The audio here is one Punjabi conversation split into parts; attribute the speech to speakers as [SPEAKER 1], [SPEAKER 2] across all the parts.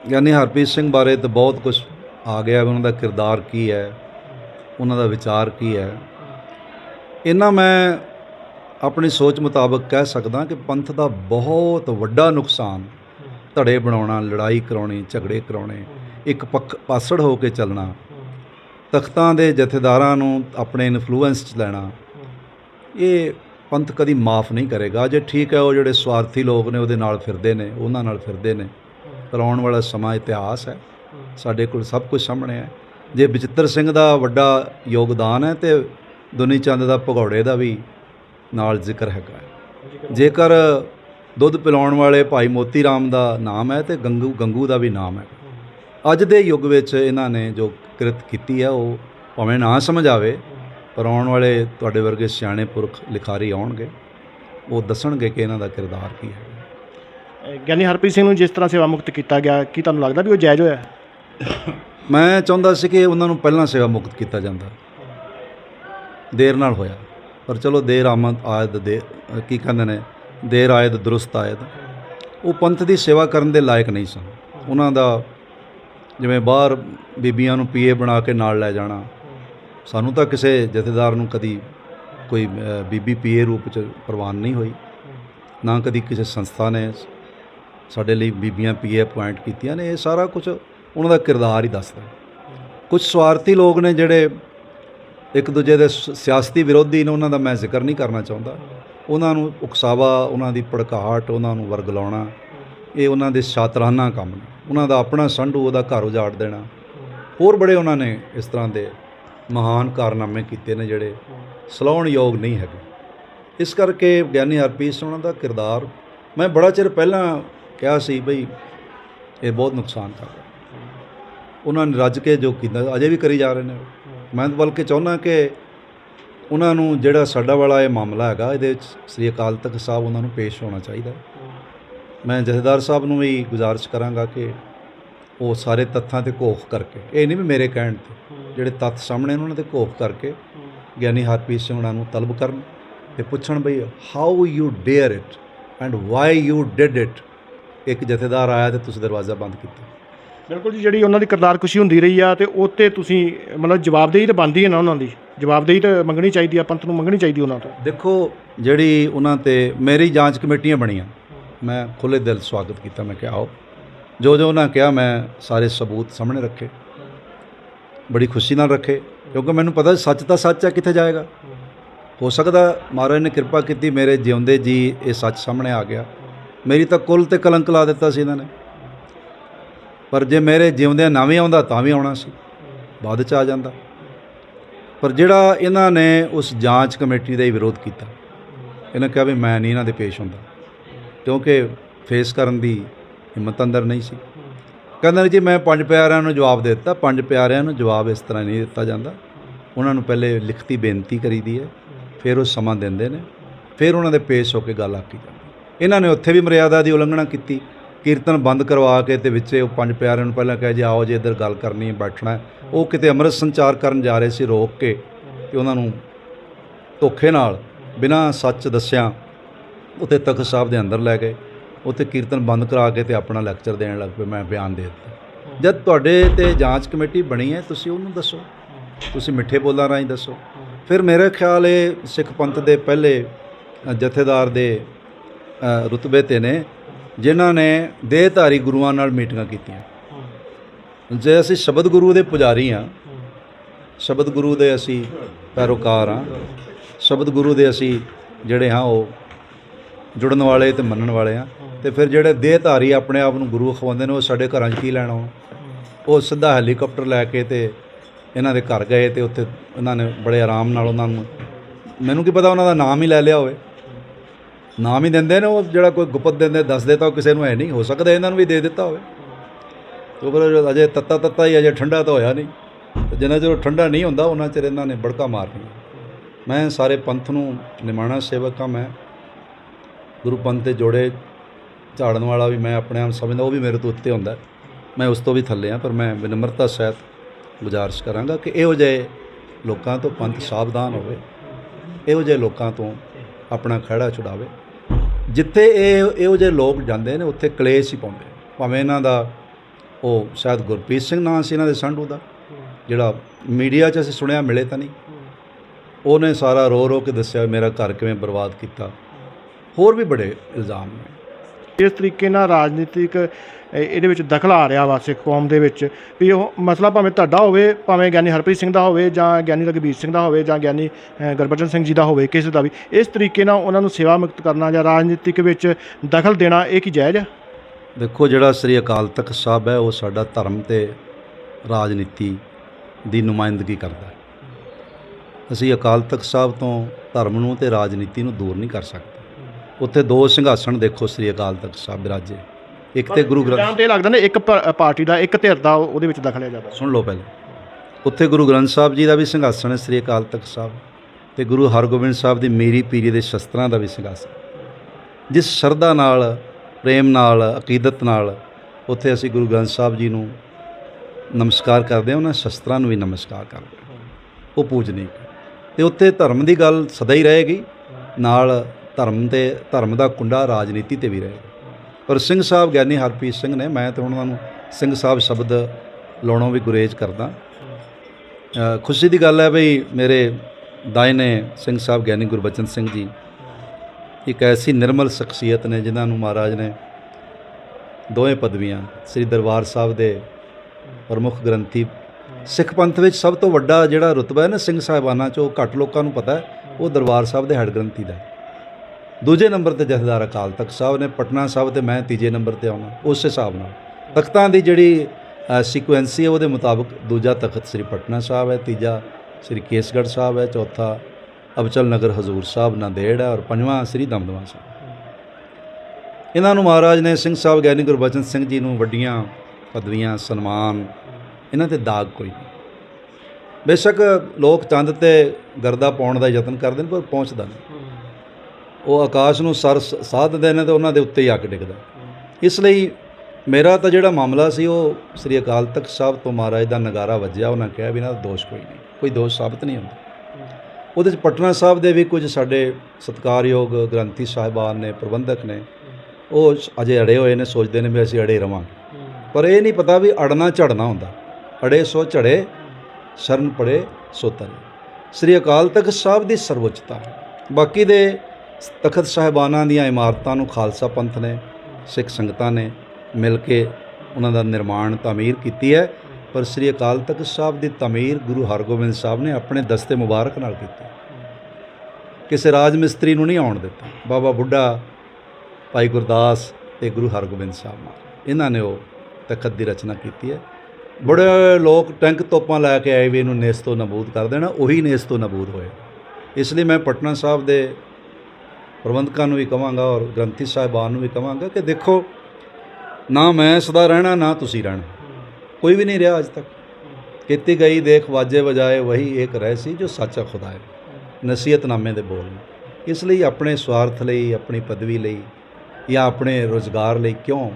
[SPEAKER 1] ਗਿਆਨੀ ਹਰਪ੍ਰੀਤ ਸਿੰਘ ਬਾਰੇ ਤਾਂ ਬਹੁਤ ਕੁਝ ਆ ਗਿਆ ਵੀ ਉਹਨਾਂ ਦਾ ਕਿਰਦਾਰ ਕੀ ਹੈ, ਉਹਨਾਂ ਦਾ ਵਿਚਾਰ ਕੀ ਹੈ। ਇਹਨਾਂ ਮੈਂ ਆਪਣੀ ਸੋਚ ਮੁਤਾਬਕ ਕਹਿ ਸਕਦਾ ਕਿ ਪੰਥ ਦਾ ਬਹੁਤ ਵੱਡਾ ਨੁਕਸਾਨ ਧੜੇ ਬਣਾਉਣਾ, ਲੜਾਈ ਕਰਾਉਣੀ, ਝਗੜੇ ਕਰਾਉਣੇ, ਇੱਕ ਪੱਖ, ਪਾਸੜ ਹੋ ਕੇ ਚੱਲਣਾ, ਤਖਤਾਂ ਦੇ ਜਥੇਦਾਰਾਂ ਨੂੰ ਆਪਣੇ ਇਨਫਲੂਐਂਸ 'ਚ ਲੈਣਾ, ਇਹ ਪੰਥ ਕਦੀ ਮਾਫ ਨਹੀਂ ਕਰੇਗਾ। ਜੇ ਠੀਕ ਹੈ, ਉਹ ਜਿਹੜੇ ਸਵਾਰਥੀ ਲੋਕ ਨੇ, ਉਹਦੇ ਨਾਲ ਫਿਰਦੇ ਨੇ, ਉਹਨਾਂ ਨਾਲ ਫਿਰਦੇ ਨੇ। ਪਰ ਆਉਣ ਵਾਲਾ ਸਮਾਂ ਇਤਿਹਾਸ ਹੈ। ਸਾਡੇ ਕੋਲ ਸਭ ਕੁਝ ਸਾਹਮਣੇ ਹੈ। ਜੇ ਬਚਿੱਤਰ ਸਿੰਘ ਦਾ ਵੱਡਾ ਯੋਗਦਾਨ ਹੈ ਤੇ ਦੁਨੀ ਚੰਦ ਦਾ ਭਗੌੜੇ ਦਾ ਵੀ ਨਾਲ ਜ਼ਿਕਰ ਹੈਗਾ। ਜੇਕਰ ਦੁੱਧ ਪਿਲਾਉਣ ਵਾਲੇ ਭਾਈ ਮੋਤੀ ਰਾਮ ਦਾ ਨਾਮ ਹੈ ਤੇ ਗੰਗੂ ਗੰਗੂ ਦਾ ਵੀ ਨਾਮ ਹੈ। ਅੱਜ ਦੇ ਯੁੱਗ ਵਿੱਚ ਇਹਨਾਂ ਨੇ ਜੋ ਕਿਰਤ ਕੀਤੀ ਹੈ ਉਹ ਭਾਵੇਂ ਨਾ ਸਮਝ ਆਵੇ ਪਰ ਆਉਣ ਵਾਲੇ ਤੁਹਾਡੇ ਵਰਗੇ ਸਿਆਣੇ ਪੁਰਖ ਲਿਖਾਰੀ ਆਉਣਗੇ। ਉਹ ਦੱਸਣਗੇ ਕਿ ਇਹਨਾਂ ਦਾ ਕਿਰਦਾਰ ਕੀ ਹੈ
[SPEAKER 2] ਗਿਆਨੀ ਹਰਪ੍ਰੀਤ ਸਿੰਘ ਨੂੰ ਜਿਸ ਤਰ੍ਹਾਂ ਸੇਵਾ ਮੁਕਤ ਕੀਤਾ ਗਿਆ, ਕੀ ਤੁਹਾਨੂੰ ਲੱਗਦਾ ਵੀ ਉਹ ਜਾਇਜ਼ ਹੋਇਆ?
[SPEAKER 1] ਮੈਂ ਚਾਹੁੰਦਾ ਸੀ ਕਿ ਉਹਨਾਂ ਨੂੰ ਪਹਿਲਾਂ ਸੇਵਾ ਮੁਕਤ ਕੀਤਾ ਜਾਂਦਾ। ਦੇਰ ਨਾਲ ਹੋਇਆ। ਪਰ ਚਲੋ ਦੇਰ ਆਮਦ, ਆਇਦ ਦੇ, ਕੀ ਕਹਿੰਦੇ ਨੇ, ਦੇਰ ਆਇਦ, ਦਰੁਸਤ ਆਇਦ। ਉਹ ਪੰਥ ਦੀ ਸੇਵਾ ਕਰਨ ਦੇ ਲਾਇਕ ਨਹੀਂ ਸਨ। ਉਹਨਾਂ ਦਾ ਜਿਵੇਂ ਬਾਹਰ ਬੀਬੀਆਂ ਨੂੰ ਪੀਏ ਬਣਾ ਕੇ ਨਾਲ ਲੈ ਜਾਣਾ, ਸਾਨੂੰ ਤਾਂ ਕਿਸੇ ਜਥੇਦਾਰ ਨੂੰ ਕਦੀ ਕੋਈ ਬੀਬੀ ਪੀਏ ਰੂਪ ਚ ਪ੍ਰਵਾਨ ਨਹੀਂ ਹੋਈ। ਨਾ ਕਦੀ ਕਿਸੇ ਸੰਸਥਾ ਨੇ ਸਾਡੇ ਲਈ ਬੀਬੀਆਂ, ਪੀਏ ਅਪਾਇੰਟ ਕੀਤੀਆਂ ਨੇ, ਇਹ ਸਾਰਾ ਕੁਝ ਉਹਨਾਂ ਦਾ ਕਿਰਦਾਰ ਹੀ ਦੱਸਦਾ। ਕੁਝ ਸਵਾਰਥੀ ਲੋਕ ਨੇ ਜਿਹੜੇ ਇੱਕ ਦੂਜੇ ਦੇ ਸ- ਸਿਆਸਤੀ ਵਿਰੋਧੀ ਨੇ, ਉਹਨਾਂ ਦਾ ਮੈਂ ਜ਼ਿਕਰ ਨਹੀਂ ਕਰਨਾ ਚਾਹੁੰਦਾ। ਉਹਨਾਂ ਨੂੰ ਉਕਸਾਵਾ, ਉਹਨਾਂ ਦੀ ਭੜਕਾਹਟ, ਉਹਨਾਂ ਨੂੰ ਵਰਗਲਾਉਣਾ ਇਹ ਉਹਨਾਂ ਦੇ ਸ਼ਾਤਰਾਨਾ ਕੰਮ ਨੇ। ਉਹਨਾਂ ਦਾ ਆਪਣਾ ਸੰਢੂ ਉਹਦਾ ਘਰ ਉਜਾੜ ਦੇਣਾ। ਹੋਰ ਬੜੇ ਉਹਨਾਂ ਨੇ ਇਸ ਤਰ੍ਹਾਂ ਦੇ ਮਹਾਨ ਕਾਰਨਾਮੇ ਕੀਤੇ ਨੇ ਜਿਹੜੇ ਸਲਾਉਣ ਯੋਗ ਨਹੀਂ ਹੈਗੇ। ਇਸ ਕਰਕੇ ਗਿਆਨੀ ਹਰਪ੍ਰੀਤ ਸਿੰਘ ਉਹਨਾਂ ਦਾ ਕਿਰਦਾਰ, ਮੈਂ ਬੜਾ ਚਿਰ ਪਹਿਲਾਂ ਕਿਹਾ ਸੀ ਬਈ ਇਹ ਬਹੁਤ ਨੁਕਸਾਨ ਕਰ ਰਿਹਾ। ਉਹਨਾਂ ਨੇ ਰੱਜ ਕੇ ਜੋ ਕੀਤਾ, ਅਜੇ ਵੀ ਕਰੀ ਜਾ ਰਹੇ ਨੇ। ਮੈਂ ਤਾਂ ਬਲਕਿ ਚਾਹੁੰਦਾ ਕਿ ਉਹਨਾਂ ਨੂੰ ਜਿਹੜਾ ਸਾਡਾ ਵਾਲਾ ਇਹ ਮਾਮਲਾ ਹੈਗਾ, ਇਹਦੇ ਵਿੱਚ ਸ੍ਰੀ ਅਕਾਲ ਤਖਤ ਸਾਹਿਬ ਉਹਨਾਂ ਨੂੰ ਪੇਸ਼ ਹੋਣਾ ਚਾਹੀਦਾ। ਮੈਂ ਜਥੇਦਾਰ ਸਾਹਿਬ ਨੂੰ ਵੀ ਗੁਜ਼ਾਰਿਸ਼ ਕਰਾਂਗਾ ਕਿ ਉਹ ਸਾਰੇ ਤੱਥਾਂ ਤੇ ਘੋਖ ਕਰਕੇ, ਇਹ ਨਹੀਂ ਵੀ ਮੇਰੇ ਕਹਿਣ ਤੇ, ਜਿਹੜੇ ਤੱਥ ਸਾਹਮਣੇ ਨੇ ਉਹਨਾਂ ਤੇ ਘੋਖ ਕਰਕੇ ਗਿਆਨੀ ਹਰਪ੍ਰੀਤ ਸਿੰਘ ਉਹਨਾਂ ਨੂੰ ਤਲਬ ਕਰਨ ਤੇ ਪੁੱਛਣ ਬਈ how you dare it and why you did it ਇੱਕ ਜਥੇਦਾਰ ਆਇਆ ਤੇ ਤੁਸੀਂ ਦਰਵਾਜ਼ਾ ਬੰਦ ਕੀਤਾ।
[SPEAKER 2] ਬਿਲਕੁਲ ਜੀ ਜਿਹੜੀ ਉਹਨਾਂ ਦੀ ਕਿਰਦਾਰ ਕੁਸ਼ੀ ਹੁੰਦੀ ਰਹੀ ਆ ਤੇ ਉਹ 'ਤੇ ਤੁਸੀਂ ਮਤਲਬ ਜਵਾਬਦੇਹੀ ਤਾਂ ਬਣਦੀ ਹੈ ਨਾ ਉਹਨਾਂ ਦੀ। ਜਵਾਬਦੇਹੀ ਤਾਂ ਮੰਗਣੀ ਚਾਹੀਦੀ ਆ ਪੰਥ ਨੂੰ ਮੰਗਣੀ ਚਾਹੀਦੀ ਉਹਨਾਂ ਤੋਂ।
[SPEAKER 1] ਦੇਖੋ ਜਿਹੜੀ ਉਹਨਾਂ ਤੇ ਮੇਰੀ ਜਾਂਚ ਕਮੇਟੀਆਂ ਬਣੀਆਂ ਮੈਂ ਖੁੱਲੇ ਦਿਲ ਸਵਾਗਤ ਕੀਤਾ ਮੈਂ ਕਿਹਾ ਆਓ। ਜੋ ਜੋ ਉਹਨਾਂ ਕਿਹਾ ਮੈਂ ਸਾਰੇ ਸਬੂਤ ਸਾਹਮਣੇ ਰੱਖੇ। ਬੜੀ ਖੁਸ਼ੀ ਨਾਲ ਰੱਖੇ ਕਿਉਂਕਿ ਮੈਨੂੰ ਪਤਾ ਸੱਚ ਤਾਂ ਸੱਚ ਹੈ ਕਿੱਥੇ ਜਾਏਗਾ। ਹੋ ਸਕਦਾ ਮਹਾਰਾਜ ਨੇ ਕਿਰਪਾ ਕੀਤੀ ਮੇਰੇ ਜਿਉਂਦੇ ਜੀ ਇਹ ਸੱਚ ਸਾਹਮਣੇ ਆ ਗਿਆ। ਮੇਰੀ ਤਾਂ ਕੁੱਲ ਤੇ ਕਲੰਕ ਲਾ ਦਿੱਤਾ ਸੀ ਇਹਨਾਂ ਨੇ। ਪਰ ਜੇ ਮੇਰੇ ਜਿਉਂਦਿਆਂ ਨਾ ਵੀ ਆਉਂਦਾ, ਤਾਂ ਵੀ ਆਉਣਾ ਸੀ। ਬਾਅਦ ਚ ਆ ਜਾਂਦਾ। ਪਰ ਜਿਹੜਾ ਇਹਨਾਂ ਨੇ ਉਸ ਜਾਂਚ ਕਮੇਟੀ ਦਾ ਹੀ ਵਿਰੋਧ ਕੀਤਾ, ਇਹਨਾਂ ਕਿਹਾ ਵੀ ਮੈਂ ਨਹੀਂ ਇਹਨਾਂ ਦੇ ਪੇਸ਼ ਹੁੰਦਾ। ਕਿਉਂਕਿ ਫੇਸ ਕਰਨ ਦੀ ਹਿੰਮਤ ਅੰਦਰ ਨਹੀਂ ਸੀ। ਕਹਿੰਦਾ ਨੇ ਜੀ, ਮੈਂ ਪੰਜ ਪਿਆਰਿਆਂ ਨੂੰ ਜਵਾਬ ਦੇ ਦਿੱਤਾ। ਪੰਜ ਪਿਆਰਿਆਂ ਨੂੰ ਜਵਾਬ ਇਸ ਤਰ੍ਹਾਂ ਨਹੀਂ ਦਿੱਤਾ ਜਾਂਦਾ। ਉਹਨਾਂ ਨੂੰ ਪਹਿਲੇ ਲਿਖਤੀ ਬੇਨਤੀ ਕਰੀਦੀ ਹੈ, ਫਿਰ ਉਹ ਸਮਾਂ ਦਿੰਦੇ ਨੇ, ਫਿਰ ਉਹਨਾਂ ਦੇ ਪੇਸ਼ ਹੋ ਕੇ ਗੱਲ ਆਕੀ ਜਾਂਦੀ ਇਹਨਾਂ ਨੇ ਉੱਥੇ ਵੀ ਮਰਿਆਦਾ ਦੀ ਉਲੰਘਣਾ ਕੀਤੀ। ਕੀਰਤਨ ਬੰਦ ਕਰਵਾ ਕੇ ਤੇ ਵਿੱਚੇ ਉਹ ਪੰਜ ਪਿਆਰਿਆਂ ਨੂੰ ਪਹਿਲਾਂ ਕਹੇ ਜੀ, ਆਓ ਜੇ, ਇੱਧਰ ਗੱਲ ਕਰਨੀ ਹੈ, ਬੈਠਣਾ ਉਹ ਕਿਤੇ ਅੰਮ੍ਰਿਤ ਸੰਚਾਰ ਕਰਨ ਜਾ ਰਹੇ ਸੀ ਰੋਕ ਕੇ ਤੇ ਉਹਨਾਂ ਨੂੰ ਧੋਖੇ ਨਾਲ ਬਿਨਾਂ ਸੱਚ ਦੱਸਿਆ ਉੱਥੇ ਤਖਤ ਸਾਹਿਬ ਦੇ ਅੰਦਰ ਲੈ ਗਏ। ਉੱਥੇ ਕੀਰਤਨ ਬੰਦ ਕਰਾ ਕੇ ਤੇ ਆਪਣਾ ਲੈਕਚਰ ਦੇਣ ਲੱਗ ਪਏ, ਮੈਂ ਬਿਆਨ ਦੇ ਦਿੱਤਾ। ਜਦ ਤੁਹਾਡੇ ਤੇ ਜਾਂਚ ਕਮੇਟੀ ਬਣੀ ਹੈ, ਤੁਸੀਂ ਉਹਨੂੰ ਦੱਸੋ। ਤੁਸੀਂ ਮਿੱਠੇ ਬੋਲਾਂ ਰਾਹੀਂ ਦੱਸੋ। ਫਿਰ ਮੇਰੇ ਖਿਆਲ ਇਹ ਸਿੱਖ ਪੰਥ ਦੇ ਪਹਿਲੇ ਜਥੇਦਾਰ ਦੇ ਰੁਤਬੇ ਤੇ ਨੇ, ਜਿਨ੍ਹਾਂ ਨੇ ਦੇਹਧਾਰੀ ਗੁਰੂਆਂ ਨਾਲ ਮੀਟਿੰਗਾਂ ਕੀਤੀਆਂ। ਜੇ ਅਸੀਂ ਸ਼ਬਦ ਗੁਰੂ ਦੇ ਪੁਜਾਰੀ ਹਾਂ, ਸ਼ਬਦ ਗੁਰੂ ਦੇ ਅਸੀਂ ਪੈਰੋਕਾਰ ਹਾਂ, ਸ਼ਬਦ ਗੁਰੂ ਦੇ ਅਸੀਂ ਜਿਹੜੇ ਹਾਂ ਉਹ ਜੁੜਨ ਵਾਲੇ ਤੇ ਮੰਨਣ ਵਾਲੇ ਹਾਂ, ਤੇ ਫਿਰ ਜਿਹੜੇ ਦੇਹਧਾਰੀ ਆਪਣੇ ਆਪ ਨੂੰ ਗੁਰੂ ਖਵਾਉਂਦੇ ਨੇ, ਉਹ ਸਾਡੇ ਘਰਾਂ 'ਚ ਕੀ ਲੈਣਾ ਹੁਣ ਉਹ ਸਿੱਧਾ ਹੈਲੀਕਾਪਟਰ ਲੈ ਕੇ ਤੇ ਇਹਨਾਂ ਦੇ ਘਰ ਗਏ ਤੇ ਉੱਥੇ ਇਹਨਾਂ ਨੇ ਬੜੇ ਆਰਾਮ ਨਾਲ ਉਹਨਾਂ ਨੂੰ, ਮੈਨੂੰ ਕੀ ਪਤਾ ਉਹਨਾਂ ਦਾ ਨਾਮ ਹੀ ਲੈ ਲਿਆ ਹੋਵੇ। ਨਾਮ ਹੀ ਦਿੰਦੇ ਨੇ, ਉਹ ਜਿਹੜਾ ਕੋਈ ਗੁਪਤ ਦਿੰਦੇ, ਦੱਸਦੇ ਤਾਂ ਉਹ ਕਿਸੇ ਨੂੰ ਹੈ ਨਹੀਂ, ਹੋ ਸਕਦਾ ਇਹਨਾਂ ਨੂੰ ਵੀ ਦੇ ਦਿੱਤਾ ਹੋਵੇ। ਤੇ ਫਿਰ ਅਜੇ ਤੱਤਾ ਤੱਤਾ ਹੀ ਅਜੇ ਠੰਡਾ ਤਾਂ ਹੋਇਆ ਨਹੀਂ। ਤੇ ਜਿੰਨਾ ਚਿਰ ਉਹ ਠੰਡਾ ਨਹੀਂ ਹੁੰਦਾ, ਉਹਨਾਂ ਚਿਰ ਇਹਨਾਂ ਨੇ ਬੜਕਾ ਮਾਰਨੀ ਮੈਂ ਸਾਰੇ ਪੰਥ ਨੂੰ ਨਿਮਾਣਾ ਸੇਵਕ ਹਾਂ ਮੈਂ। ਗੁਰੂ ਪੰਥ 'ਤੇ ਜੋੜੇ ਝਾੜਨ ਵਾਲਾ ਵੀ ਮੈਂ ਆਪਣੇ ਆਪ ਸਮਝਦਾ, ਉਹ ਵੀ ਮੇਰੇ ਤੋਂ ਉੱਤੇ ਹੁੰਦਾ। ਮੈਂ ਉਸ ਤੋਂ ਵੀ ਥੱਲੇ ਹਾਂ, ਪਰ ਮੈਂ ਵਿਨਮਰਤਾ ਸਹਿਤ ਗੁਜ਼ਾਰਿਸ਼ ਕਰਾਂਗਾ ਕਿ ਇਹੋ ਜਿਹੇ ਲੋਕਾਂ ਤੋਂ ਪੰਥ ਸਾਵਧਾਨ ਹੋਵੇ, ਇਹੋ ਜਿਹੇ ਲੋਕਾਂ ਤੋਂ ਆਪਣਾ ਖੜਾ ਛੁਡਾਵੇ। ਜਿੱਥੇ ਇਹ, ਇਹੋ ਜਿਹੇ ਲੋਕ ਜਾਂਦੇ ਨੇ, ਉੱਥੇ ਕਲੇਸ਼ ਹੀ ਪਾਉਂਦੇ ਭਾਵੇਂ ਇਹਨਾਂ ਦਾ, ਉਹ ਸ਼ਾਇਦ ਗੁਰਪ੍ਰੀਤ ਸਿੰਘ ਨਾਂ ਸੀ ਇਹਨਾਂ ਦੇ ਸੰਧੂ ਦਾ, ਜਿਹੜਾ ਮੀਡੀਆ 'ਚ ਅਸੀਂ ਸੁਣਿਆ, ਮਿਲੇ ਤਾਂ ਨਹੀਂ। ਉਹਨੇ ਸਾਰਾ ਰੋ ਰੋ ਕੇ ਦੱਸਿਆ, ਮੇਰਾ ਘਰ ਕਿਵੇਂ ਬਰਬਾਦ ਕੀਤਾ? ਹੋਰ ਵੀ ਬੜੇ ਇਲਜ਼ਾਮ ਨੇ।
[SPEAKER 2] ਇਸ ਤਰੀਕੇ ਨਾਲ ਰਾਜਨੀਤਿਕ ਇਹਦੇ ਵਿੱਚ ਦਖਲ ਆ ਰਿਹਾ ਵਾ ਸਿੱਖ ਕੌਮ ਦੇ ਵਿੱਚ ਵੀ ਉਹ ਮਸਲਾ ਭਾਵੇਂ ਤੁਹਾਡਾ ਹੋਵੇ ਭਾਵੇਂ ਗਿਆਨੀ ਹਰਪ੍ਰੀਤ ਸਿੰਘ ਦਾ ਹੋਵੇ ਜਾਂ ਗਿਆਨੀ ਰਘਬੀਰ ਸਿੰਘ ਦਾ ਹੋਵੇ ਜਾਂ ਗਿਆਨੀ ਅ, ਗੁਰਬਚਨ ਸਿੰਘ ਜੀ ਦਾ ਹੋਵੇ ਕਿਸੇ ਦਾ ਵੀ ਇਸ ਤਰੀਕੇ ਨਾਲ ਉਹਨਾਂ ਨੂੰ ਸੇਵਾ ਮੁਕਤ ਕਰਨਾ ਜਾਂ ਰਾਜਨੀਤਿਕ ਵਿੱਚ ਦਖਲ ਦੇਣਾ ਇਹ ਕੀ ਜਾਇਜ਼ ਹੈ?
[SPEAKER 1] ਦੇਖੋ ਜਿਹੜਾ ਸ੍ਰੀ ਅਕਾਲ ਤਖਤ ਸਾਹਿਬ ਹੈ ਉਹ ਸਾਡਾ ਧਰਮ ਤੇ ਰਾਜਨੀਤੀ ਦੀ ਨੁਮਾਇੰਦਗੀ ਕਰਦਾ ਹੈ। ਅਸੀਂ ਅਕਾਲ ਤਖਤ ਸਾਹਿਬ ਤੋਂ ਧਰਮ ਨੂੰ ਤੇ ਰਾਜਨੀਤੀ ਨੂੰ ਦੂਰ ਨਹੀਂ ਕਰ ਸਕਦੇ। ਉੱਥੇ ਦੋ ਸਿੰਘਾਸਣ ਦੇਖੋ ਸ੍ਰੀ ਅਕਾਲ ਤਖਤ ਸਾਹਿਬ ਬਿਰਾਜੇ ਇੱਕ ਤੇ ਗੁਰੂ ਗ੍ਰੰਥ
[SPEAKER 2] ਤੇ ਲੱਗਦਾ ਨੇ ਇੱਕ ਪਾਰਟੀ ਦਾ ਇੱਕ ਧਿਰ ਦਾ ਉਹਦੇ ਵਿੱਚ ਦਖਲ ਹੈ ਜ਼ਿਆਦਾ।
[SPEAKER 1] ਸੁਣ ਲਓ ਪਹਿਲੇ। ਉੱਥੇ ਗੁਰੂ ਗ੍ਰੰਥ ਸਾਹਿਬ ਜੀ ਦਾ ਵੀ ਸਿੰਘਾਸਣ ਹੈ ਸ੍ਰੀ ਅਕਾਲ ਤਖਤ ਸਾਹਿਬ। ਤੇ ਗੁਰੂ ਹਰਗੋਬਿੰਦ ਸਾਹਿਬ ਦੀ ਮੇਰੀ ਪੀਰੀ ਦੇ ਸ਼ਸਤਰਾਂ ਦਾ ਵੀ ਸਿੰਘਾਸਣ। ਜਿਸ ਸ਼ਰਧਾ ਨਾਲ ਪ੍ਰੇਮ ਨਾਲ ਅਕੀਦਤ ਨਾਲ ਉੱਥੇ ਅਸੀਂ ਗੁਰੂ ਗ੍ਰੰਥ ਸਾਹਿਬ ਜੀ ਨੂੰ ਨਮਸਕਾਰ ਕਰਦੇ ਹਾਂ ਉਹਨਾਂ ਸ਼ਸਤਰਾਂ ਨੂੰ ਵੀ ਨਮਸਕਾਰ ਕਰਦੇ ਹਾਂ। ਉਹ ਪੂਜਨੀਕ ਹੈ। ਤੇ ਉੱਥੇ ਧਰਮ ਦੀ ਗੱਲ ਸਦਾ ਹੀ ਰਹੇਗੀ। ਨਾਲ ਧਰਮ ਤੇ ਧਰਮ ਦਾ ਕੁੰਡਾ ਰਾਜਨੀਤੀ ਤੇ ਵੀ ਰਹੇਗਾ। ਪਰ ਸਿੰਘ ਸਾਹਿਬ ਗਿਆਨੀ ਹਰਪ੍ਰੀਤ ਸਿੰਘ ਨੇ, ਮੈਂ ਤੇ ਉਹਨਾਂ ਨੂੰ ਸਿੰਘ ਸਾਹਿਬ ਸ਼ਬਦ ਲਾਉਣੋਂ ਵੀ ਗੁਰੇਜ਼ ਕਰਦਾ। ਖੁਸ਼ੀ ਦੀ ਗੱਲ ਹੈ ਵੀ ਮੇਰੇ ਦਾਇਨੇ ਸਿੰਘ ਸਾਹਿਬ ਗਿਆਨੀ ਗੁਰਬਚਨ ਸਿੰਘ ਜੀ, ਇੱਕ ਐਸੀ ਨਿਰਮਲ ਸ਼ਖਸੀਅਤ ਨੇ ਜਿਨ੍ਹਾਂ ਨੂੰ ਮਹਾਰਾਜ ਨੇ ਦੋਵੇਂ ਪਦਵੀਆਂ ਸ੍ਰੀ ਦਰਬਾਰ ਸਾਹਿਬ ਦੇ ਪ੍ਰਮੁੱਖ ਗ੍ਰੰਥੀ ਸਿੱਖ ਪੰਥ ਵਿੱਚ ਸਭ ਤੋਂ ਵੱਡਾ ਜਿਹੜਾ ਰੁਤਬਾ ਹੈ ਨਾ ਸਿੰਘ ਸਾਹਿਬਾਨਾਂ 'ਚੋਂ ਘੱਟ ਲੋਕਾਂ ਨੂੰ ਪਤਾ ਹੈ, ਉਹ ਦਰਬਾਰ ਸਾਹਿਬ ਦੇ ਹੈੱਡ ਗ੍ਰੰਥੀ ਦਾ ਦੂਜੇ ਨੰਬਰ ਤੇ ਜਥੇਦਾਰ ਅਕਾਲ ਤਖਤ ਸਾਹਿਬ ਨੇ, ਪਟਨਾ ਸਾਹਿਬ ਤੇ ਮੈਂ ਤੀਜੇ ਨੰਬਰ ਤੇ ਆਉਣਾ, ਉਸ ਹਿਸਾਬ ਨਾਲ। ਤਖਤਾਂ ਦੀ ਜਿਹੜੀ ਸੀਕੁਐਂਸੀ ਹੈ, ਉਹਦੇ ਮੁਤਾਬਕ ਦੂਜਾ ਤਖਤ ਸ੍ਰੀ ਪਟਨਾ ਸਾਹਿਬ ਹੈ, ਤੀਜਾ ਸ੍ਰੀ ਕੇਸਗੜ੍ਹ ਸਾਹਿਬ ਹੈ, ਚੌਥਾ ਅਬਚਲ ਨਗਰ ਹਜ਼ੂਰ ਸਾਹਿਬ, ਨਾਂਦੇੜ ਹੈ ਔਰ ਪੰਜਵਾਂ ਸ੍ਰੀ ਦਮਦਮਾ ਸਾਹਿਬ। ਇਹਨਾਂ ਨੂੰ ਮਹਾਰਾਜ ਨੇ ਸਿੰਘ ਸਾਹਿਬ ਗਿਆਨੀ ਗੁਰਬਚਨ ਸਿੰਘ ਜੀ ਨੂੰ ਵੱਡੀਆਂ ਪਦਵੀਆਂ, ਸਨਮਾਨ, ਇਹਨਾਂ ਤੇ ਦਾਗ ਕੋਈ ਨਹੀਂ। ਬੇਸ਼ੱਕ ਲੋਕ ਚੰਦ ਤੇ ਗਰਦਾ ਪਾਉਣ ਦਾ ਯਤਨ ਕਰਦੇ ਨੇ, ਪਰ ਪਹੁੰਚਦਾ ਨਹੀਂ। ਉਹ ਆਕਾਸ਼ ਨੂੰ ਸਰ ਸ- ਸਾਧਦੇ ਨੇ ਤੇ ਉਹਨਾਂ ਦੇ ਉੱਤੇ ਹੀ ਅੱਗ ਡਿੱਗਦਾ। ਇਸ ਲਈ ਮੇਰਾ ਤਾਂ ਜਿਹੜਾ ਮਾਮਲਾ ਸੀ, ਉਹ ਸ੍ਰੀ ਅਕਾਲ ਤਖਤ ਸਾਹਿਬ ਤੋਂ ਮਹਾਰਾਜ ਦਾ ਨਗਾਰਾ ਵੱਜਿਆ। ਉਹਨਾਂ ਕਿਹਾ ਵੀ ਇਹਨਾਂ ਦਾ ਦੋਸ਼ ਕੋਈ ਨਹੀਂ, ਕੋਈ ਦੋਸ਼ ਸਾਬਤ ਨਹੀਂ ਹੁੰਦਾ। ਉਹਦੇ ਚ ਪਟਨਾ ਸਾਹਿਬ ਦੇ ਵੀ ਕੁਝ ਸਾਡੇ ਸਤਿਕਾਰਯੋਗ ਗ੍ਰੰਥੀ ਸਾਹਿਬਾਨ ਨੇ, ਪ੍ਰਬੰਧਕ ਨੇ, ਉਹ ਅਜੇ ਅੜੇ ਹੋਏ ਨੇ, ਸੋਚਦੇ ਨੇ ਵੀ ਅਸੀਂ ਅੜੇ ਰਵਾਂਗੇ। ਪਰ ਇਹ ਨਹੀਂ ਪਤਾ ਵੀ ਅੜਨਾ ਝੜਨਾ ਹੁੰਦਾ। ਅੜੇ ਸੋ ਝੜੇ, ਸ਼ਰਨ ਪੜੇ ਸੋ ਤਰੇ। ਸ੍ਰੀ ਅਕਾਲ ਤਖਤ ਸਾਹਿਬ ਦੀ ਸਰਵਉੱਚਤਾ ਬਾਕੀ ਦੇ ਤਖਤ ਸਾਹਿਬਾਨਾਂ ਦੀਆਂ ਇਮਾਰਤਾਂ ਨੂੰ ਖਾਲਸਾ ਪੰਥ ਨੇ, ਸਿੱਖ ਸੰਗਤਾਂ ਨੇ ਮਿਲ ਕੇ ਉਹਨਾਂ ਦਾ ਨਿਰਮਾਣ ਤਾਮੀਰ ਕੀਤੀ ਹੈ। ਪਰ ਸ੍ਰੀ ਅਕਾਲ ਤਖਤ ਸਾਹਿਬ ਦੀ ਤਾਮੀਰ ਗੁਰੂ ਹਰਗੋਬਿੰਦ ਸਾਹਿਬ ਨੇ ਆਪਣੇ ਦਸਤੇ ਮੁਬਾਰਕ ਨਾਲ ਕੀਤੀ। ਕਿਸੇ ਰਾਜ ਮਿਸਤਰੀ ਨੂੰ ਨਹੀਂ ਆਉਣ ਦਿੱਤਾ। ਬਾਬਾ ਬੁੱਢਾ, ਭਾਈ ਗੁਰਦਾਸ ਤੇ ਗੁਰੂ ਹਰਗੋਬਿੰਦ ਸਾਹਿਬ ਨਾਲ ਇਹਨਾਂ ਨੇ ਉਹ ਤਖਤ ਦੀ ਰਚਨਾ ਕੀਤੀ ਹੈ। ਬੜੇ ਲੋਕ ਟੈਂਕ ਤੋਪਾਂ ਲੈ ਕੇ ਆਏ ਵੀ ਇਹਨੂੰ ਨੇਸ ਤੋਂ ਨਬੂਦ ਕਰ ਦੇਣਾ। ਉਹੀ ਨੇਸ ਤੋਂ ਨਬੂਦ ਹੋਏ ਇਸ ਲਈ ਮੈਂ ਪਟਨਾ ਸਾਹਿਬ ਦੇ ਪ੍ਰਬੰਧਕਾਂ ਨੂੰ ਵੀ ਕਹਾਂਗਾ ਔਰ ਗ੍ਰੰਥੀ ਸਾਹਿਬਾਨ ਨੂੰ ਵੀ ਕਹਾਂਗਾ ਕਿ ਦੇਖੋ, ਨਾ ਮੈਂ ਸਦਾ ਰਹਿਣਾ, ਨਾ ਤੁਸੀਂ ਰਹਿਣਾ। ਕੋਈ ਵੀ ਨਹੀਂ ਰਿਹਾ ਅੱਜ ਤੱਕ। ਕੀਤੀ ਗਈ ਦੇਖ ਵਾਜੇ ਵਜਾਏ ਵਹੀ ਇੱਕ ਰਹਿ ਸੀ ਜੋ ਸੱਚਾ ਖੁਦਾ ਹੈ। ਨਸੀਹਤਨਾਮੇ ਦੇ ਬੋਲ ਨੇ। ਇਸ ਲਈ ਆਪਣੇ ਸਵਾਰਥ ਲਈ, ਆਪਣੀ ਪਦਵੀ ਲਈ ਜਾਂ ਆਪਣੇ ਰੋਜ਼ਗਾਰ ਲਈ ਕਿਉਂ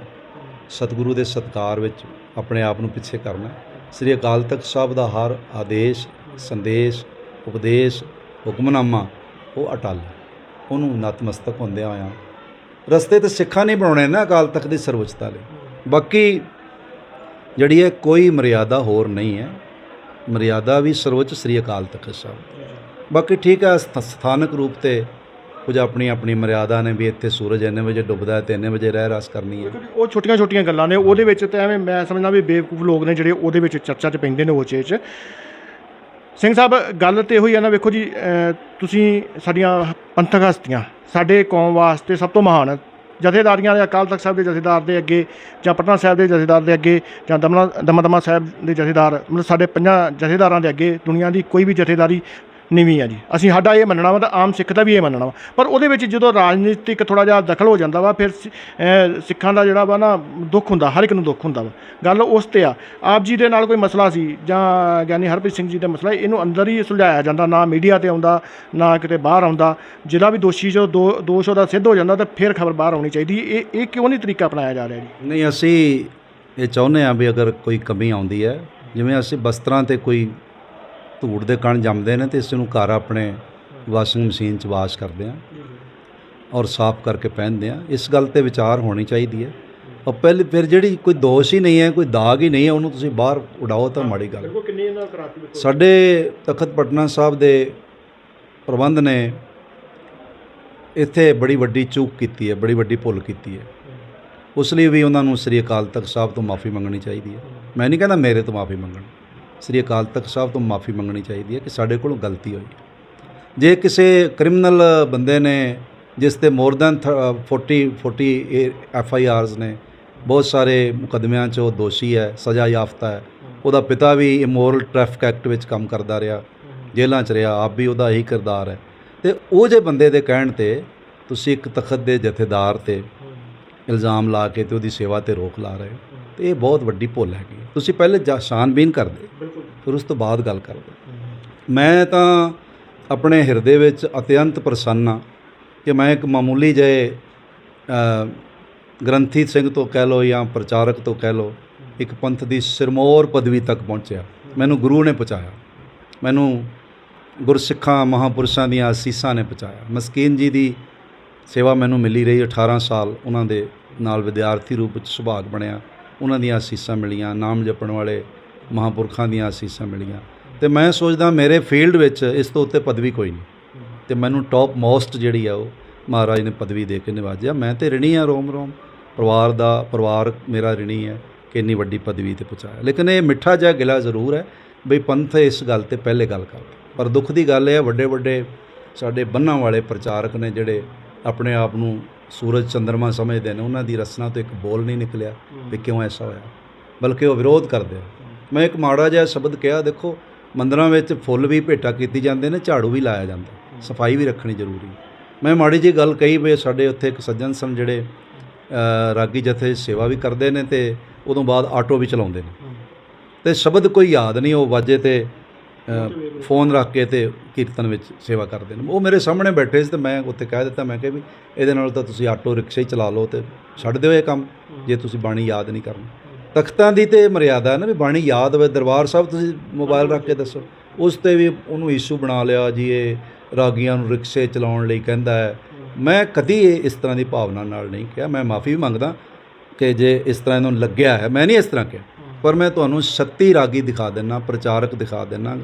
[SPEAKER 1] ਸਤਿਗੁਰੂ ਦੇ ਸਤਕਾਰ ਵਿੱਚ ਆਪਣੇ ਆਪ ਨੂੰ ਪਿੱਛੇ ਕਰਨਾ ਸ੍ਰੀ ਅਕਾਲ ਤਖਤ ਸਾਹਿਬ ਦਾ ਹਰ ਆਦੇਸ਼, ਸੰਦੇਸ਼, ਉਪਦੇਸ਼, ਹੁਕਮਨਾਮਾ ਉਹ ਅਟਲ ਹੈ। ਉਹਨੂੰ ਨਤਮਸਤਕ ਹੁੰਦਿਆਂ ਹੋਇਆ। ਰਸਤੇ ਤੇ ਸਿੱਖਾਂ ਨਹੀਂ ਬਣਾਉਣੇ ਨਾ ਅਕਾਲ ਤਖਤ ਦੀ ਸਰਵਉੱਚਤਾ ਲਈ। ਬਾਕੀ ਜਿਹੜੀ ਹੈ ਕੋਈ ਮਰਿਆਦਾ ਹੋਰ ਨਹੀਂ ਹੈ, ਮਰਿਆਦਾ ਵੀ ਸਰਵਉੱਚ ਸ੍ਰੀ ਅਕਾਲ ਤਖਤ ਸਾਹਿਬ। ਬਾਕੀ ਠੀਕ ਹੈ, ਸਥ- ਸਥਾਨਕ ਰੂਪ ਤੇ ਕੁਝ ਆਪਣੀ ਆਪਣੀ ਮਰਿਆਦਾ ਨੇ ਵੀ ਇੱਥੇ ਸੂਰਜ ਇੰਨੇ ਵਜੇ ਡੁੱਬਦਾ ਹੈ ਤੇ ਇੰਨੇ ਵਜੇ ਰਹਿ ਰਸ ਕਰਨੀ ਹੈ।
[SPEAKER 2] ਉਹ ਛੋਟੀਆਂ ਛੋਟੀਆਂ ਗੱਲਾਂ ਨੇ, ਉਹਦੇ ਵਿੱਚ ਤਾਂ ਐਵੇਂ ਮੈਂ ਸਮਝਦਾ ਵੀ ਬੇਵਕੂਫ ਲੋਕ ਨੇ ਜਿਹੜੇ ਉਹਦੇ ਵਿੱਚ ਚਰਚਾ 'ਚ ਪੈਂਦੇ ਨੇ ਉਹ ਚੀਜ਼ 'ਚ ਸਿੰਘ ਸਾਹਿਬ, ਗੱਲ ਤੇ ਇਹੋ ਹੀ ਆ ਨਾ, ਵੇਖੋ ਜੀ ਤੁਸੀਂ ਸਾਡੀਆਂ ਪੰਥਕ ਹਸਤੀਆਂ, ਸਾਡੇ ਕੌਮ ਵਾਸਤੇ ਸਭ ਤੋਂ ਮਹਾਨ ਜਥੇਦਾਰੀਆਂ ਦੇ, ਅਕਾਲ ਤਖਤ ਸਾਹਿਬ ਦੇ ਜਥੇਦਾਰ ਦੇ ਅੱਗੇ, ਜਾਂ ਪਟਨਾ ਸਾਹਿਬ ਦੇ ਜਥੇਦਾਰ ਦੇ ਅੱਗੇ, ਜਾਂ ਦਮਨਾ ਦਮਦਮਾ ਸਾਹਿਬ ਦੇ ਜਥੇਦਾਰ, ਮਤਲਬ ਸਾਡੇ ਪੰਜਾਂ ਜਥੇਦਾਰਾਂ ਦੇ ਅੱਗੇ ਦੁਨੀਆ ਦੀ ਕੋਈ ਵੀ ਜਥੇਦਾਰੀ ਨੀਵੀਂ ਆ ਜੀ। ਅਸੀਂ ਸਾਡਾ ਇਹ ਮੰਨਣਾ ਵਾ ਤਾਂ ਆਮ ਸਿੱਖ ਦਾ ਵੀ ਇਹ ਮੰਨਣਾ ਵਾ। ਪਰ ਉਹਦੇ ਵਿੱਚ ਜਦੋਂ ਰਾਜਨੀਤਿਕ ਥੋੜਾ ਜਿਹਾ ਦਖਲ ਹੋ ਜਾਂਦਾ ਵਾ, ਫਿਰ ਸਿੱਖਾਂ ਦਾ ਜਿਹੜਾ ਵਾ ਨਾ ਦੁੱਖ ਹੁੰਦਾ, ਹਰ ਇੱਕ ਨੂੰ ਦੁੱਖ ਹੁੰਦਾ ਵਾ। ਗੱਲ ਉਸ ਤੇ ਆ। ਆਪ ਜੀ ਦੇ ਨਾਲ ਕੋਈ ਮਸਲਾ ਸੀ ਜਾਂ ਗਿਆਨੀ ਹਰਪ੍ਰੀਤ ਸਿੰਘ ਜੀ ਦਾ ਮਸਲਾ, ਇਹਨੂੰ ਅੰਦਰ ਹੀ ਸੁਲਝਾਇਆ ਜਾਂਦਾ, ਨਾ ਮੀਡੀਆ ਤੇ ਆਉਂਦਾ, ਨਾ ਕਿਤੇ ਬਾਹਰ ਆਉਂਦਾ। ਜਿਹੜਾ ਵੀ ਦੋਸ਼ੀ ਜੋ ਦੋ- ਦੋਸ਼ ਉਹਦਾ ਸਿੱਧ ਹੋ ਜਾਂਦਾ ਤਾਂ ਫਿਰ ਖਬਰ ਬਾਹਰ ਆਉਣੀ ਚਾਹੀਦੀ। ਇਹ ਇਹ ਕਿਉਂ ਨਹੀਂ ਤਰੀਕਾ ਅਪਣਾਇਆ ਜਾ ਰਿਹਾ ਜੀ?
[SPEAKER 1] ਨਹੀਂ, ਅਸੀਂ ਇਹ ਚਾਹੁੰਦੇ ਹਾਂ ਵੀ ਅਗਰ ਕੋਈ ਕਮੀ ਆਉਂਦੀ ਹੈ, ਜਿਵੇਂ ਅਸੀਂ ਬਸਤਰਾਂ ਤੇ ਕੋਈ ਧੂੜ ਦੇ ਕਣ ਜੰਮਦੇ ਨੇ ਤੇ ਇਸ ਨੂੰ ਘਰ ਆਪਣੇ ਵਾਸ਼ਿੰਗ ਮਸ਼ੀਨ 'ਚ ਵਾਸ਼ ਕਰਦੇ ਹਾਂ ਔਰ ਸਾਫ਼ ਕਰਕੇ ਪਹਿਨਦੇ ਹਾਂ ਇਸ ਗੱਲ ਤੇ ਵਿਚਾਰ ਹੋਣੀ ਚਾਹੀਦੀ ਹੈ। ਉਹ ਪਹਿਲੇ ਫਿਰ ਜਿਹੜੀ ਕੋਈ ਦੋਸ਼ ਹੀ ਨਹੀਂ ਹੈ ਕੋਈ ਦਾਗ ਹੀ ਨਹੀਂ ਹੈ ਉਹਨੂੰ ਤੁਸੀਂ ਬਾਹਰ ਉਡਾਓ ਤਾਂ ਮਾੜੀ ਗੱਲ। ਸਾਡੇ ਤਖਤ ਪਟਨਾ ਸਾਹਿਬ ਦੇ ਪ੍ਰਬੰਧ ਨੇ ਇੱਥੇ ਬੜੀ ਵੱਡੀ ਚੂਕ ਕੀਤੀ ਹੈ ਬੜੀ ਵੱਡੀ ਭੁੱਲ ਕੀਤੀ ਹੈ। ਉਸ ਲਈ ਵੀ ਉਹਨਾਂ ਨੂੰ ਸ੍ਰੀ ਅਕਾਲ ਤਖਤ ਸਾਹਿਬ ਤੋਂ ਮਾਫੀ ਮੰਗਣੀ ਚਾਹੀਦੀ ਹੈ। ਮੈਂ ਨਹੀਂ ਕਹਿੰਦਾ ਮੇਰੇ ਤੋਂ ਮਾਫੀ ਮੰਗਣ। ਸ੍ਰੀ ਅਕਾਲ ਤਖਤ ਸਾਹਿਬ ਤੋਂ ਮਾਫੀ ਮੰਗਣੀ ਚਾਹੀਦੀ ਹੈ ਕਿ ਸਾਡੇ ਕੋਲੋਂ ਗਲਤੀ ਹੋਈ। ਜੇ ਕਿਸੇ ਕ੍ਰਿਮੀਨਲ ਬੰਦੇ ਨੇ, ਜਿਸ ਤੇ more than 40 40 F I Rs ਨੇ, ਬਹੁਤ ਸਾਰੇ ਮੁਕੱਦਮਿਆਂ 'ਚ ਉਹ ਦੋਸ਼ੀ ਹੈ, ਸਜ਼ਾ ਯਾਫਤਾ ਹੈ। ਉਹਦਾ ਪਿਤਾ ਵੀ ਇਮੋਰਲ ਟ੍ਰੈਫਿਕ ਐਕਟ ਵਿੱਚ ਕੰਮ ਕਰਦਾ ਰਿਹਾ, ਜੇਲ੍ਹਾਂ 'ਚ ਰਿਹਾ, ਆਪ ਵੀ ਉਹਦਾ ਇਹੀ ਕਿਰਦਾਰ ਹੈ। ਤੇ ਉਹ ਜੇ ਬੰਦੇ ਦੇ ਕਹਿਣ ਤੇ ਤੁਸੀਂ ਇੱਕ ਤਖਤ ਦੇ ਜਥੇਦਾਰ ਤੇ ਇਲਜ਼ਾਮ ਲਾ ਕੇ ਤੇ ਉਹਦੀ ਸੇਵਾ ਤੇ ਰੋਕ ਲਾ ਰਹੇ ਹੋ। ਤੇ ਇਹ ਬਹੁਤ ਵੱਡੀ ਭੁੱਲ ਹੈਗੀ। ਤੁਸੀਂ ਪਹਿਲੇ ਜਾ- ਛਾਣਬੀਨ ਕਰਦੇ ਫਿਰ ਉਸ ਤੋਂ ਬਾਅਦ ਗੱਲ ਕਰਦੇ। ਮੈਂ ਤਾਂ ਆਪਣੇ ਹਿਰਦੇ ਵਿੱਚ ਅਤਿਅੰਤ ਪ੍ਰਸੰਨ ਹਾਂ ਕਿ ਮੈਂ ਇੱਕ ਮਾਮੂਲੀ ਜਿਹੇ ਗ੍ਰੰਥੀ ਸਿੰਘ ਤੋਂ ਕਹਿ ਲਓ ਜਾਂ ਪ੍ਰਚਾਰਕ ਤੋਂ ਕਹਿ ਲਓ ਇੱਕ ਪੰਥ ਦੀ ਸਿਰਮੌਰ ਪਦਵੀ ਤੱਕ ਪਹੁੰਚਿਆ। ਮੈਨੂੰ ਗੁਰੂ ਨੇ ਪਹੁੰਚਾਇਆ। ਮੈਨੂੰ ਗੁਰਸਿੱਖਾਂ ਮਹਾਪੁਰਸ਼ਾਂ ਦੀਆਂ ਅਸੀਸਾਂ ਨੇ ਪਹੁੰਚਾਇਆ। ਮਸਕੀਨ ਜੀ ਦੀ ਸੇਵਾ ਮੈਨੂੰ ਮਿਲੀ ਰਹੀ 18 ਸਾਲ ਉਹਨਾਂ ਦੇ ਨਾਲ ਵਿਦਿਆਰਥੀ ਰੂਪ ਵਿੱਚ ਸੁਭਾਗ ਬਣਿਆ। ਉਹਨਾਂ ਦੀਆਂ ਅਸੀਸਾਂ ਮਿਲੀਆਂ, ਨਾਮ ਜਪਣ ਵਾਲੇ ਮਹਾਪੁਰਖਾਂ ਦੀਆਂ ਅਸੀਸਾਂ ਮਿਲੀਆਂ। ਤੇ ਮੈਂ ਸੋਚਦਾ ਮੇਰੇ ਫੀਲਡ ਵਿੱਚ ਇਸ ਤੋਂ ਉੱਤੇ ਪਦਵੀ ਕੋਈ ਨਹੀਂ। ਤੇ ਮੈਨੂੰ ਟੌਪ ਮੋਸਟ ਜਿਹੜੀ ਆ ਉਹ ਮਹਾਰਾਜ ਨੇ ਪਦਵੀ ਦੇ ਕੇ ਨਿਵਾਜਿਆ। ਮੈਂ ਤੇ ਰਿਣੀ ਆ ਰੋਮ ਰੋਮ। ਪਰਿਵਾਰ ਦਾ, ਪਰਿਵਾਰ ਮੇਰਾ ਰਿਣੀ ਹੈ ਕਿ ਇੰਨੀ ਵੱਡੀ ਪਦਵੀ ਤੇ ਪਹੁੰਚਾਇਆ। ਲੇਕਿਨ ਇਹ ਮਿੱਠਾ ਜਿਹਾ ਗਿਲਾ ਜ਼ਰੂਰ ਹੈ ਬਈ ਪੰਥ ਇਸ ਗੱਲ ਤੇ ਪਹਿਲੇ ਗੱਲ ਕਰਦਾ ਪਰ ਦੁੱਖ ਦੀ ਗੱਲ ਇਹ ਹੈ ਵੱਡੇ ਵੱਡੇ ਸਾਡੇ ਬੰਨਾਂ ਵਾਲੇ ਪ੍ਰਚਾਰਕ ਨੇ ਜਿਹੜੇ ਆਪਣੇ ਆਪ ਨੂੰ ਸੂਰਜ ਚੰਦਰਮਾ ਸਮਝਦੇ ਨੇ ਉਹਨਾਂ ਦੀ ਰਸਨਾ ਤੋਂ ਇੱਕ ਬੋਲ ਨਹੀਂ ਨਿਕਲਿਆ ਵੀ ਕਿਉਂ ਐਸਾ ਹੋਇਆ। ਬਲਕਿ ਉਹ ਵਿਰੋਧ ਕਰਦੇ ਆ ਮੈਂ ਇੱਕ ਮਾੜਾ ਜਿਹਾ ਸ਼ਬਦ ਕਿਹਾ ਦੇਖੋ ਮੰਦਰਾਂ ਵਿੱਚ ਫੁੱਲ ਵੀ ਭੇਟਾ ਕੀਤੀ ਜਾਂਦੇ ਨੇ ਝਾੜੂ ਵੀ ਲਾਇਆ ਜਾਂਦਾ। ਸਫ਼ਾਈ ਵੀ ਰੱਖਣੀ ਜ਼ਰੂਰੀ। ਮੈਂ ਮਾੜੀ ਜੀ ਗੱਲ ਕਹੀ ਵੀ ਸਾਡੇ ਉੱਥੇ ਇੱਕ ਸੱਜਣ ਸਨ ਜਿਹੜੇ ਰਾਗੀ ਜਥੇ 'ਚ ਸੇਵਾ ਵੀ ਕਰਦੇ ਨੇ ਤੇ ਉਦੋਂ ਬਾਅਦ ਆਟੋ ਵੀ ਚਲਾਉਂਦੇ ਨੇ। ਤੇ ਸ਼ਬਦ ਕੋਈ ਯਾਦ ਨਹੀਂ ਉਹ ਵਾਜੇ ਤੇ ਫੋਨ ਰੱਖ ਕੇ ਤੇ ਕੀਰਤਨ ਵਿੱਚ ਸੇਵਾ ਕਰਦੇ ਨੇ। ਉਹ ਮੇਰੇ ਸਾਹਮਣੇ ਬੈਠੇ ਸੀ ਤੇ ਮੈਂ ਉੱਥੇ ਕਹਿ ਦਿੱਤਾ, ਮੈਂ ਕਿਹਾ ਵੀ ਇਹਦੇ ਨਾਲ ਤਾਂ ਤੁਸੀਂ ਆਟੋ ਰਿਕਸ਼ਾ ਹੀ ਚਲਾ ਲਓ ਤੇ ਛੱਡ ਦਿਓ ਇਹ ਕੰਮ, ਜੇ ਤੁਸੀਂ ਬਾਣੀ ਯਾਦ ਨਹੀਂ ਕਰਨੀ। ਤਖਤਾਂ ਦੀ ਤੇ ਮਰਿਆਦਾ ਹੈ ਨਾ ਵੀ ਬਾਣੀ ਯਾਦ ਹੋਵੇ, ਦਰਬਾਰ ਸਾਹਿਬ ਤੁਸੀਂ ਮੋਬਾਈਲ ਰੱਖ ਕੇ ਦੱਸੋ। ਉਸ ਤੇ ਵੀ ਉਹਨੂੰ ਇਸ਼ੂ ਬਣਾ ਲਿਆ ਜੀ, ਇਹ ਰਾਗੀਆਂ ਨੂੰ ਰਿਕਸ਼ੇ ਚਲਾਉਣ ਲਈ ਕਹਿੰਦਾ ਹੈ। ਮੈਂ ਕਦੀ ਇਹ ਇਸ ਤਰ੍ਹਾਂ ਦੀ ਭਾਵਨਾ ਨਾਲ ਨਹੀਂ ਕਿਹਾ। ਮੈਂ ਮਾਫੀ ਵੀ ਮੰਗਦਾ ਕਿ ਜੇ ਇਸ ਤਰ੍ਹਾਂ ਇਹਨੂੰ ਲੱਗਿਆ ਹੈ, ਮੈਂ ਨਹੀਂ ਇਸ ਤਰ੍ਹਾਂ ਕਿਹਾ। ਪਰ ਮੈਂ ਤੁਹਾਨੂੰ 36 ਰਾਗੀ ਦਿਖਾ ਦਿੰਨਾ ਪ੍ਰਚਾਰਕ ਦਿਖਾ ਦਿੰਨਾ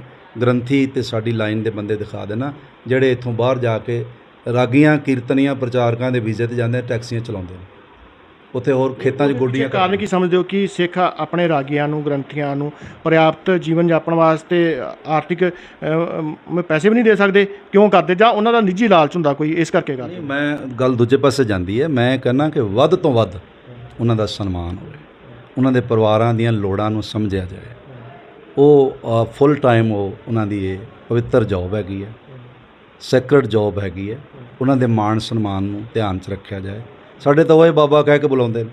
[SPEAKER 1] ਗ੍ਰੰਥੀ ਤੇ ਸਾਡੀ ਲਾਈਨ ਦੇ ਬੰਦੇ ਦਿਖਾ ਦਿੰਨਾ ਜਿਹੜੇ ਇੱਥੋਂ ਬਾਹਰ ਜਾ ਕੇ ਰਾਗੀਆਂ ਕੀਰਤਨੀਆਂ ਪ੍ਰਚਾਰਕਾਂ ਦੇ ਵੀਜ਼ੇ ਤੇ ਜਾਂਦੇ ਟੈਕਸੀਆਂ ਚਲਾਉਂਦੇ ਨੇ ਉੱਥੇ ਹੋਰ ਖੇਤਾਂ 'ਚ ਗੋਡੀਆਂ
[SPEAKER 2] ਕਾਰਨ ਕੀ ਸਮਝਦੇ ਹੋ ਕਿ ਸਿੱਖ ਆਪਣੇ ਰਾਗੀਆਂ ਨੂੰ ਗ੍ਰੰਥੀਆਂ ਨੂੰ ਪਰਿਆਪਤ ਜੀਵਨ ਜਾਪਣ ਵਾਸਤੇ ਆਰਥਿਕ ਪੈਸੇ ਵੀ ਨਹੀਂ ਦੇ ਸਕਦੇ? ਕਿਉਂ ਕਰਦੇ? ਜਾਂ ਉਹਨਾਂ ਦਾ ਨਿੱਜੀ ਲਾਲਚ ਹੁੰਦਾ ਕੋਈ ਇਸ ਕਰਕੇ ਕਰਦੇ?
[SPEAKER 1] ਮੈਂ ਗੱਲ ਦੂਜੇ ਪਾਸੇ ਜਾਂਦੀ ਹੈ। ਮੈਂ ਕਹਿੰਦਾ ਕਿ ਵੱਧ ਤੋਂ ਵੱਧ ਉਹਨਾਂ ਦਾ ਸਨਮਾਨ ਹੋਵੇ। ਉਹਨਾਂ ਦੇ ਪਰਿਵਾਰਾਂ ਦੀਆਂ ਲੋੜਾਂ ਨੂੰ ਸਮਝਿਆ ਜਾਏ ਉਹ ਫੁੱਲ ਟਾਈਮ ਉਹ ਉਹਨਾਂ ਦੀ ਇਹ ਪਵਿੱਤਰ ਜੌਬ ਹੈਗੀ ਹੈ। ਸੈਕਰਡ ਜੌਬ ਹੈਗੀ ਹੈ। ਉਹਨਾਂ ਦੇ ਮਾਣ ਸਨਮਾਨ ਨੂੰ ਧਿਆਨ 'ਚ ਰੱਖਿਆ ਜਾਏ। ਸਾਡੇ ਤਾਂ ਓਏ ਬਾਬਾ ਕਹਿ ਕੇ ਬੁਲਾਉਂਦੇ ਨੇ।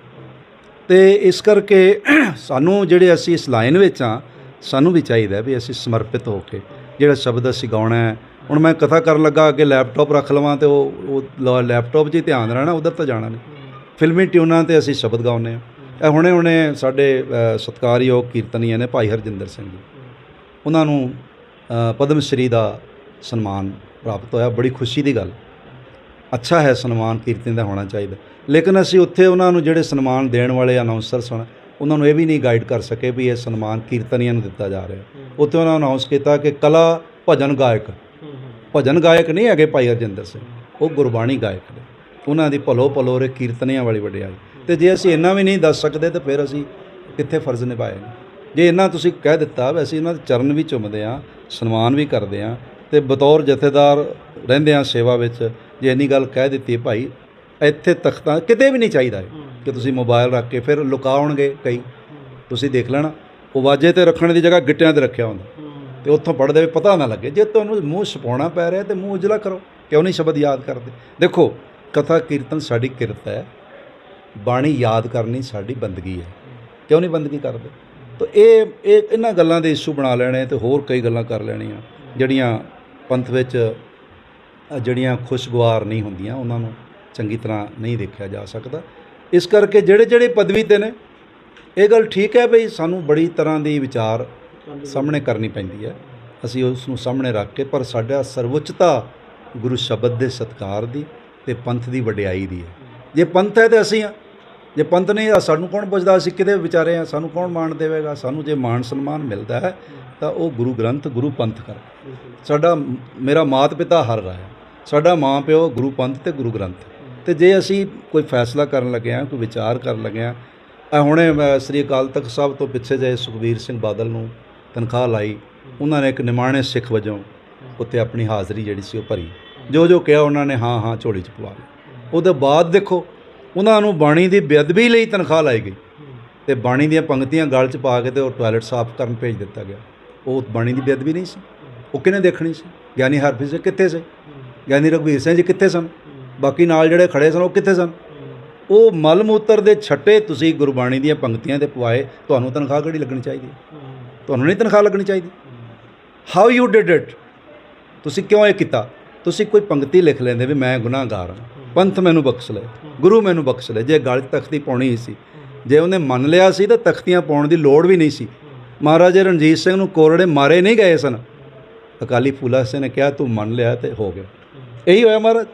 [SPEAKER 1] ਤੇ ਇਸ ਕਰਕੇ ਸਾਨੂੰ ਜਿਹੜੇ ਅਸੀਂ ਇਸ ਲਾਈਨ ਵਿੱਚ ਆ ਸਾਨੂੰ ਵੀ ਚਾਹੀਦਾ ਵੀ ਅਸੀਂ ਸਮਰਪਿਤ ਹੋ ਕੇ ਜਿਹੜਾ ਸ਼ਬਦ ਅਸੀਂ ਗਾਉਣਾ ਹੈ, ਹੁਣ ਮੈਂ ਕਥਾ ਕਰਨ ਲੱਗਾ ਅੱਗੇ ਲੈਪਟਾਪ ਰੱਖ ਲਵਾਂ ਤੇ ਉਹ ਉਹ ਲ- ਲੈਪਟਾਪ 'ਚ ਹੀ ਧਿਆਨ ਰਹਿਣਾ, ਉਧਰ ਤਾਂ ਜਾਣਾ ਨਹੀਂ। ਫਿਲਮੀ ਟਿਊਨਾਂ ਤੇ ਅਸੀਂ ਸ਼ਬਦ ਗਾਉਂਦੇ ਆ ਇਹ ਹੁਣੇ ਹੁਣੇ ਸਾਡੇ ਅ, ਸਤਿਕਾਰਯੋਗ ਕੀਰਤਨੀਏ ਨੇ ਭਾਈ ਹਰਜਿੰਦਰ ਸਿੰਘ ਜੀ। ਉਹਨਾਂ ਨੂੰ ਪਦਮ ਸ਼੍ਰੀ ਦਾ ਸਨਮਾਨ ਪ੍ਰਾਪਤ ਹੋਇਆ। ਬੜੀ ਖੁਸ਼ੀ ਦੀ ਗੱਲ। ਅੱਛਾ ਹੈ ਸਨਮਾਨ ਕੀਰਤਨ ਦਾ ਹੋਣਾ ਚਾਹੀਦਾ। ਲੇਕਿਨ ਅਸੀਂ ਉੱਥੇ ਉਹਨਾਂ ਨੂੰ ਜਿਹੜੇ ਸਨਮਾਨ ਦੇਣ ਵਾਲੇ ਅਨਾਉਂਸਰ ਸਨ ਉਹਨਾਂ ਨੂੰ ਇਹ ਵੀ ਨਹੀਂ ਗਾਈਡ ਕਰ ਸਕੇ ਵੀ ਇਹ ਸਨਮਾਨ ਕੀਰਤਨੀਆਂ ਨੂੰ ਦਿੱਤਾ ਜਾ ਰਿਹਾ। ਉੱਥੇ ਉਹਨਾਂ ਅਨਾਉਂਸ ਕੀਤਾ ਕਿ ਕਲਾ ਭਜਨ ਗਾਇਕ। ਭਜਨ ਗਾਇਕ ਨਹੀਂ ਹੈਗੇ ਭਾਈ ਹਰਜਿੰਦਰ ਸਿੰਘ। ਉਹ ਗੁਰਬਾਣੀ ਗਾਇਕ ਨੇ। ਉਹਨਾਂ ਦੀ ਭਲੋ ਭਲੋਰੇ ਕੀਰਤਨੀਆਂ ਵਾਲੀ ਵਡਿਆਈ। ਤੇ ਜੇ ਅਸੀਂ ਇੰਨਾ ਵੀ ਨਹੀਂ ਦੱਸ ਸਕਦੇ ਤਾਂ ਫਿਰ ਅਸੀਂ ਕਿੱਥੇ ਫਰਜ਼ ਨਿਭਾਏ? ਜੇ ਇੰਨਾ ਤੁਸੀਂ ਕਹਿ ਦਿੱਤਾ ਵੀ ਅਸੀਂ ਉਹਨਾਂ ਦੇ ਚਰਨ ਵੀ ਚੁੰਮਦੇ ਆ, ਸਨਮਾਨ ਵੀ ਕਰਦੇ ਆ, ਤੇ ਬਤੌਰ ਜਥੇਦਾਰ ਰਹਿੰਦੇ ਆ ਸੇਵਾ ਵਿੱਚ, ਜੇ ਇੰਨੀ ਗੱਲ ਕਹਿ ਦਿੱਤੀ ਭਾਈ, ਇੱਥੇ ਤਖਤਾਂ ਕਿਤੇ ਵੀ ਨਹੀਂ ਚਾਹੀਦਾ ਕਿ ਤੁਸੀਂ ਮੋਬਾਈਲ ਰੱਖ ਕੇ ਫਿਰ ਲੁਕਾਉਣਗੇ ਕਈ। ਤੁਸੀਂ ਦੇਖ ਲੈਣਾ, ਉਹ ਵਾਜੇ ਤੇ ਰੱਖਣ ਦੀ ਜਗ੍ਹਾ ਗਿੱਟਿਆਂ ਤੇ ਰੱਖਿਆ ਹੁੰਦਾ। ਤੇ ਉੱਥੋਂ ਪੜਦੇ ਵੀ ਪਤਾ ਨਾ ਲੱਗੇ, ਜੇ ਤੁਹਾਨੂੰ ਮੂੰਹ ਛਪਾਉਣਾ ਪੈ ਰਿਹਾ ਤੇ ਮੂੰਹ ਉਜਲਾ ਕਰੋ, ਕਿਉਂ ਨਹੀਂ ਸ਼ਬਦ ਯਾਦ ਕਰਦੇ? ਦੇਖੋ, ਕਥਾ ਕੀਰਤਨ ਸਾਡੀ ਕਿਰਤ ਹੈ ਬਾਣੀ ਯਾਦ ਕਰਨੀ ਸਾਡੀ ਬੰਦਗੀ ਹੈ। ਕਿਉਂ ਨਹੀਂ ਬੰਦਗੀ ਕਰਦੇ? ਤਾਂ ਇਹ ਇਹ ਇਹਨਾਂ ਗੱਲਾਂ ਦੇ ਇਸ਼ੂ ਬਣਾ ਲੈਣੇ ਤੇ ਹੋਰ ਕਈ ਗੱਲਾਂ ਕਰ ਲੈਣੀਆਂ। ਜਿਹੜੀਆਂ ਪੰਥ ਵਿੱਚ ਜਿਹੜੀਆਂ ਖੁਸ਼ਗਵਾਰ ਨਹੀਂ ਹੁੰਦੀਆਂ, ਉਹਨਾਂ ਨੂੰ ਚੰਗੀ ਤਰ੍ਹਾਂ ਨਹੀਂ ਦੇਖਿਆ ਜਾ ਸਕਦਾ। ਇਸ ਕਰਕੇ ਜਿਹੜੇ ਜਿਹੜੇ ਪਦਵੀ ਤੇ ਨੇ, ਇਹ ਗੱਲ ਠੀਕ ਹੈ ਬਈ ਸਾਨੂੰ ਬੜੀ ਤਰ੍ਹਾਂ ਦੀ ਵਿਚਾਰ ਸਾਹਮਣੇ ਕਰਨੀ ਪੈਂਦੀ ਹੈ। ਅਸੀਂ ਉਸ ਨੂੰ ਸਾਹਮਣੇ ਰੱਖ ਕੇ, ਪਰ ਸਾਡਾ ਸਰਵਉੱਚਤਾ ਗੁਰੂ ਸ਼ਬਦ ਦੇ ਸਤਕਾਰ ਦੀ ਤੇ ਪੰਥ ਦੀ ਵਡਿਆਈ ਦੀ ਹੈ। ਜੇ ਪੰਥ ਹੈ ਤੇ ਅਸੀਂ ਆ ਜੇ ਪੰਥ ਨਹੀਂ ਆ ਸਾਨੂੰ ਕੌਣ ਪੁੱਛਦਾ ਅਸੀਂ ਕਿਤੇ ਵਿਚਾਰੇ ਆ ਸਾਨੂੰ ਕੌਣ ਮਾਣ ਦੇਵੇਗਾ? ਸਾਨੂੰ ਜੇ ਮਾਣ ਸਨਮਾਨ ਮਿਲਦਾ ਹੈ, ਤਾਂ ਉਹ ਗੁਰੂ ਗ੍ਰੰਥ, ਗੁਰੂ ਪੰਥ ਕਰ। ਸਾਡਾ ਮੇਰਾ ਮਾਤ ਪਿਤਾ ਹਰ ਰਾਇਆ ਸਾਡਾ ਮਾਂ ਪਿਓ ਗੁਰੂ ਪੰਥ ਤੇ ਗੁਰੂ ਗ੍ਰੰਥ। ਤੇ ਜੇ ਅਸੀਂ ਕੋਈ ਫੈਸਲਾ ਕਰਨ ਲੱਗੇ ਆ ਕੋਈ ਵਿਚਾਰ ਕਰਨ ਲੱਗੇ ਆ ਇਹ ਹੁਣੇ ਸ੍ਰੀ ਅਕਾਲ ਤਖਤ ਸਾਹਿਬ ਤੋਂ ਪਿੱਛੇ ਜੇ ਸੁਖਬੀਰ ਸਿੰਘ ਬਾਦਲ ਨੂੰ ਤਨਖਾਹ ਲਾਈ। ਉਹਨਾਂ ਨੇ ਇੱਕ ਨਿਮਾਣੇ ਸਿੱਖ ਵਜੋਂ ਉੱਤੇ ਆਪਣੀ ਹਾਜ਼ਰੀ ਜਿਹੜੀ ਸੀ ਉਹ ਭਰੀ। ਜੋ ਜੋ ਕਿਹਾ ਉਹਨਾਂ ਨੇ, ਹਾਂ ਹਾਂ, ਝੋਲੀ ਚ ਪਵਾ ਲਈ ਉਹਦੇ ਬਾਅਦ ਦੇਖੋ ਉਹਨਾਂ ਨੂੰ ਬਾਣੀ ਦੀ ਬੇਅਦਬੀ ਲਈ ਤਨਖਾਹ ਲਾਈ ਗਈ। ਤੇ ਬਾਣੀ ਦੀਆਂ ਪੰਕਤੀਆਂ ਗਲ ਚ ਪਾ ਕੇ ਤੇ ਉਹ ਟਾਇਲਟ ਸਾਫ਼ ਕਰਨ ਭੇਜ ਦਿੱਤਾ ਗਿਆ। ਉਹ ਬਾਣੀ ਦੀ ਬੇਅਦਬੀ ਨਹੀਂ ਸੀ। ਉਹ ਕਿਹਨੇ ਦੇਖਣੀ ਸੀ? ਗਿਆਨੀ ਹਰਪ੍ਰੀਤ ਸਿੰਘ ਕਿੱਥੇ ਸੀ? ਗਿਆਨੀ ਰਘਵੀਰ ਸਿੰਘ ਜੀ ਕਿੱਥੇ ਸਨ? ਬਾਕੀ ਨਾਲ ਜਿਹੜੇ ਖੜੇ ਸਨ, ਉਹ ਕਿੱਥੇ ਸਨ? ਉਹ ਮਲ ਮੂਤਰ ਦੇ ਛੱਟੇ ਤੁਸੀਂ ਗੁਰਬਾਣੀ ਦੀਆਂ ਪੰਕਤੀਆਂ ਤੇ ਪਵਾਏ, ਤੁਹਾਨੂੰ ਤਨਖਾਹ ਕਿਹੜੀ ਲੱਗਣੀ ਚਾਹੀਦੀ? ਤੁਹਾਨੂੰ ਨਹੀਂ ਤਨਖਾਹ ਲੱਗਣੀ ਚਾਹੀਦੀ। ਹਾਊ ਯੂ ਡਿਡ ਇਟ ਤੁਸੀਂ ਕਿਉਂ ਇਹ ਕੀਤਾ? ਤੁਸੀਂ ਕੋਈ ਪੰਕਤੀ ਲਿਖ ਲੈਂਦੇ ਵੀ ਮੈਂ ਗੁਨਾਹਗਾਰ ਹਾਂ। ਪੰਥ ਮੈਨੂੰ ਬਖਸ਼ ਲੈ ਗੁਰੂ ਮੈਨੂੰ ਬਖਸ਼ ਲੈ ਜੇ ਗਲ 'ਚ ਤਖਤੀ ਪਾਉਣੀ ਸੀ। ਜੇ ਉਹਨੇ ਮੰਨ ਲਿਆ ਸੀ ਤਾਂ ਤਖਤੀਆਂ ਪਾਉਣ ਦੀ ਲੋੜ ਵੀ ਨਹੀਂ ਸੀ। ਮਹਾਰਾਜਾ ਰਣਜੀਤ ਸਿੰਘ ਨੂੰ ਕੋਰੜੇ ਮਾਰੇ ਨਹੀਂ ਗਏ ਸਨ। ਅਕਾਲੀ ਫੂਲਾ ਸਿੰਘ ਨੇ ਕਿਹਾ, ਤੂੰ ਮੰਨ ਲਿਆ ਤੇ ਹੋ ਗਿਆ। ਇਹੀ ਹੋਇਆ ਮਹਾਰਾਜ।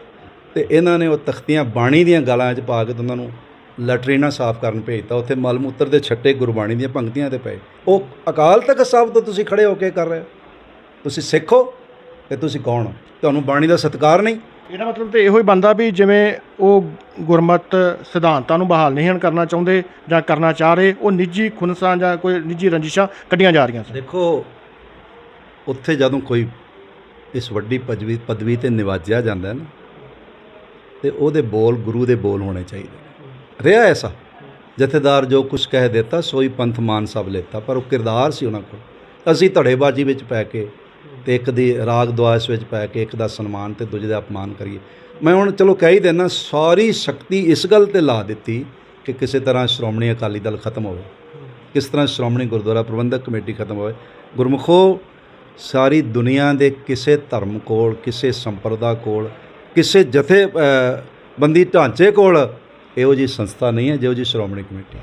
[SPEAKER 1] ਤੇ ਇਹਨਾਂ ਨੇ ਉਹ ਤਖਤੀਆਂ ਬਾਣੀ ਦੀਆਂ ਗਾਲਾਂ 'ਚ ਪਾ ਕੇ ਤੇ ਉਹਨਾਂ ਨੂੰ ਲੈਟਰੀਨਾ ਸਾਫ਼ ਕਰਨ ਭੇਜਤਾ। ਉੱਥੇ ਮਲ ਮੂਤਰ ਦੇ ਛੱਟੇ ਗੁਰਬਾਣੀ ਦੀਆਂ ਪੰਕਤੀਆਂ ਤੇ ਪਏ। ਉਹ ਅਕਾਲ ਤਖਤ ਸਾਹਿਬ ਤੋਂ ਤੁਸੀਂ ਖੜੇ ਹੋ ਕੇ ਕਰ ਰਹੇ ਹੋ। ਤੁਸੀਂ ਸਿੱਖੋ ਤੇ ਤੁਸੀਂ ਕੌਣ ਹੋ? ਤੁਹਾਨੂੰ ਬਾਣੀ ਦਾ ਸਤਿਕਾਰ ਨਹੀਂ।
[SPEAKER 2] ਇਹਦਾ ਮਤਲਬ ਤੇ ਇਹੋ ਹੀ ਬੰਦਾ ਵੀ ਜਿਵੇਂ ਉਹ ਗੁਰਮਤ ਸਿਧਾਂਤਾਂ ਨੂੰ ਬਹਾਲ ਨਹੀਂ ਹਨ ਕਰਨਾ ਚਾਹੁੰਦੇ ਜਾਂ ਕਰਨਾ ਚਾਹ ਰਹੇ, ਉਹ ਨਿੱਜੀ ਖੁਨਸਾਂ ਜਾਂ ਕੋਈ ਨਿੱਜੀ ਰੰਜਿਸ਼ਾਂ ਕੱਢੀਆਂ ਜਾ ਰਹੀਆਂ ਸਨ।
[SPEAKER 1] ਦੇਖੋ, ਉੱਥੇ ਜਦੋਂ ਕੋਈ ਇਸ ਵੱਡੀ ਪਦਵੀ ਪਦਵੀ ਤੇ ਨਿਵਾਜਿਆ ਜਾਂਦਾ ਹੈ ਨਾ, ਤੇ ਉਹਦੇ ਬੋਲ ਗੁਰੂ ਦੇ ਬੋਲ ਹੋਣੇ ਚਾਹੀਦੇ ਰਿਹਾ ਐਸਾ? ਜਥੇਦਾਰ ਜੋ ਕੁਛ ਕਹਿ ਦਿੱਤਾ, ਸੋਈ ਪੰਥ ਮਾਨ ਸਭ ਲੈਤਾ, ਪਰ ਉਹ ਕਿਰਦਾਰ ਸੀ ਉਹਨਾਂ ਕੋਲ। ਅਸੀਂ ਧੜੇਬਾਜ਼ੀ ਵਿੱਚ ਪੈ ਕੇ ਤੇ ਇੱਕ ਦੀ ਰਾਗ ਦੁਆਸ ਵਿੱਚ ਪੈ ਕੇ ਇੱਕ ਦਾ ਸਨਮਾਨ ਤੇ ਦੂਜੇ ਦਾ ਅਪਮਾਨ ਕਰੀਏ। ਮੈਂ ਹੁਣ ਚਲੋ ਕਹਿ ਹੀ ਦੇਣਾ ਸਾਰੀ ਸ਼ਕਤੀ ਇਸ ਗੱਲ ਤੇ ਲਾ ਦਿੱਤੀ ਕਿ ਕਿਸੇ ਤਰ੍ਹਾਂ ਸ਼੍ਰੋਮਣੀ ਅਕਾਲੀ ਦਲ ਖਤਮ ਹੋਵੇ। ਕਿਸ ਤਰ੍ਹਾਂ ਸ਼੍ਰੋਮਣੀ ਗੁਰਦੁਆਰਾ ਪ੍ਰਬੰਧਕ ਕਮੇਟੀ ਖਤਮ ਹੋਵੇ। ਗੁਰਮੁਖੋ, ਸਾਰੀ ਦੁਨੀਆ ਦੇ ਕਿਸੇ ਧਰਮ ਕੋਲ, ਕਿਸੇ ਸੰਪਰਦਾ ਕੋਲ, ਕਿਸੇ ਜਥੇ ਬੰਦੀ ਢਾਂਚੇ ਕੋਲ ਇਹੋ ਜੀ ਸੰਸਥਾ ਨਹੀਂ ਹੈ, ਜਿਹੋ ਜੀ ਸ਼੍ਰੋਮਣੀ ਕਮੇਟੀ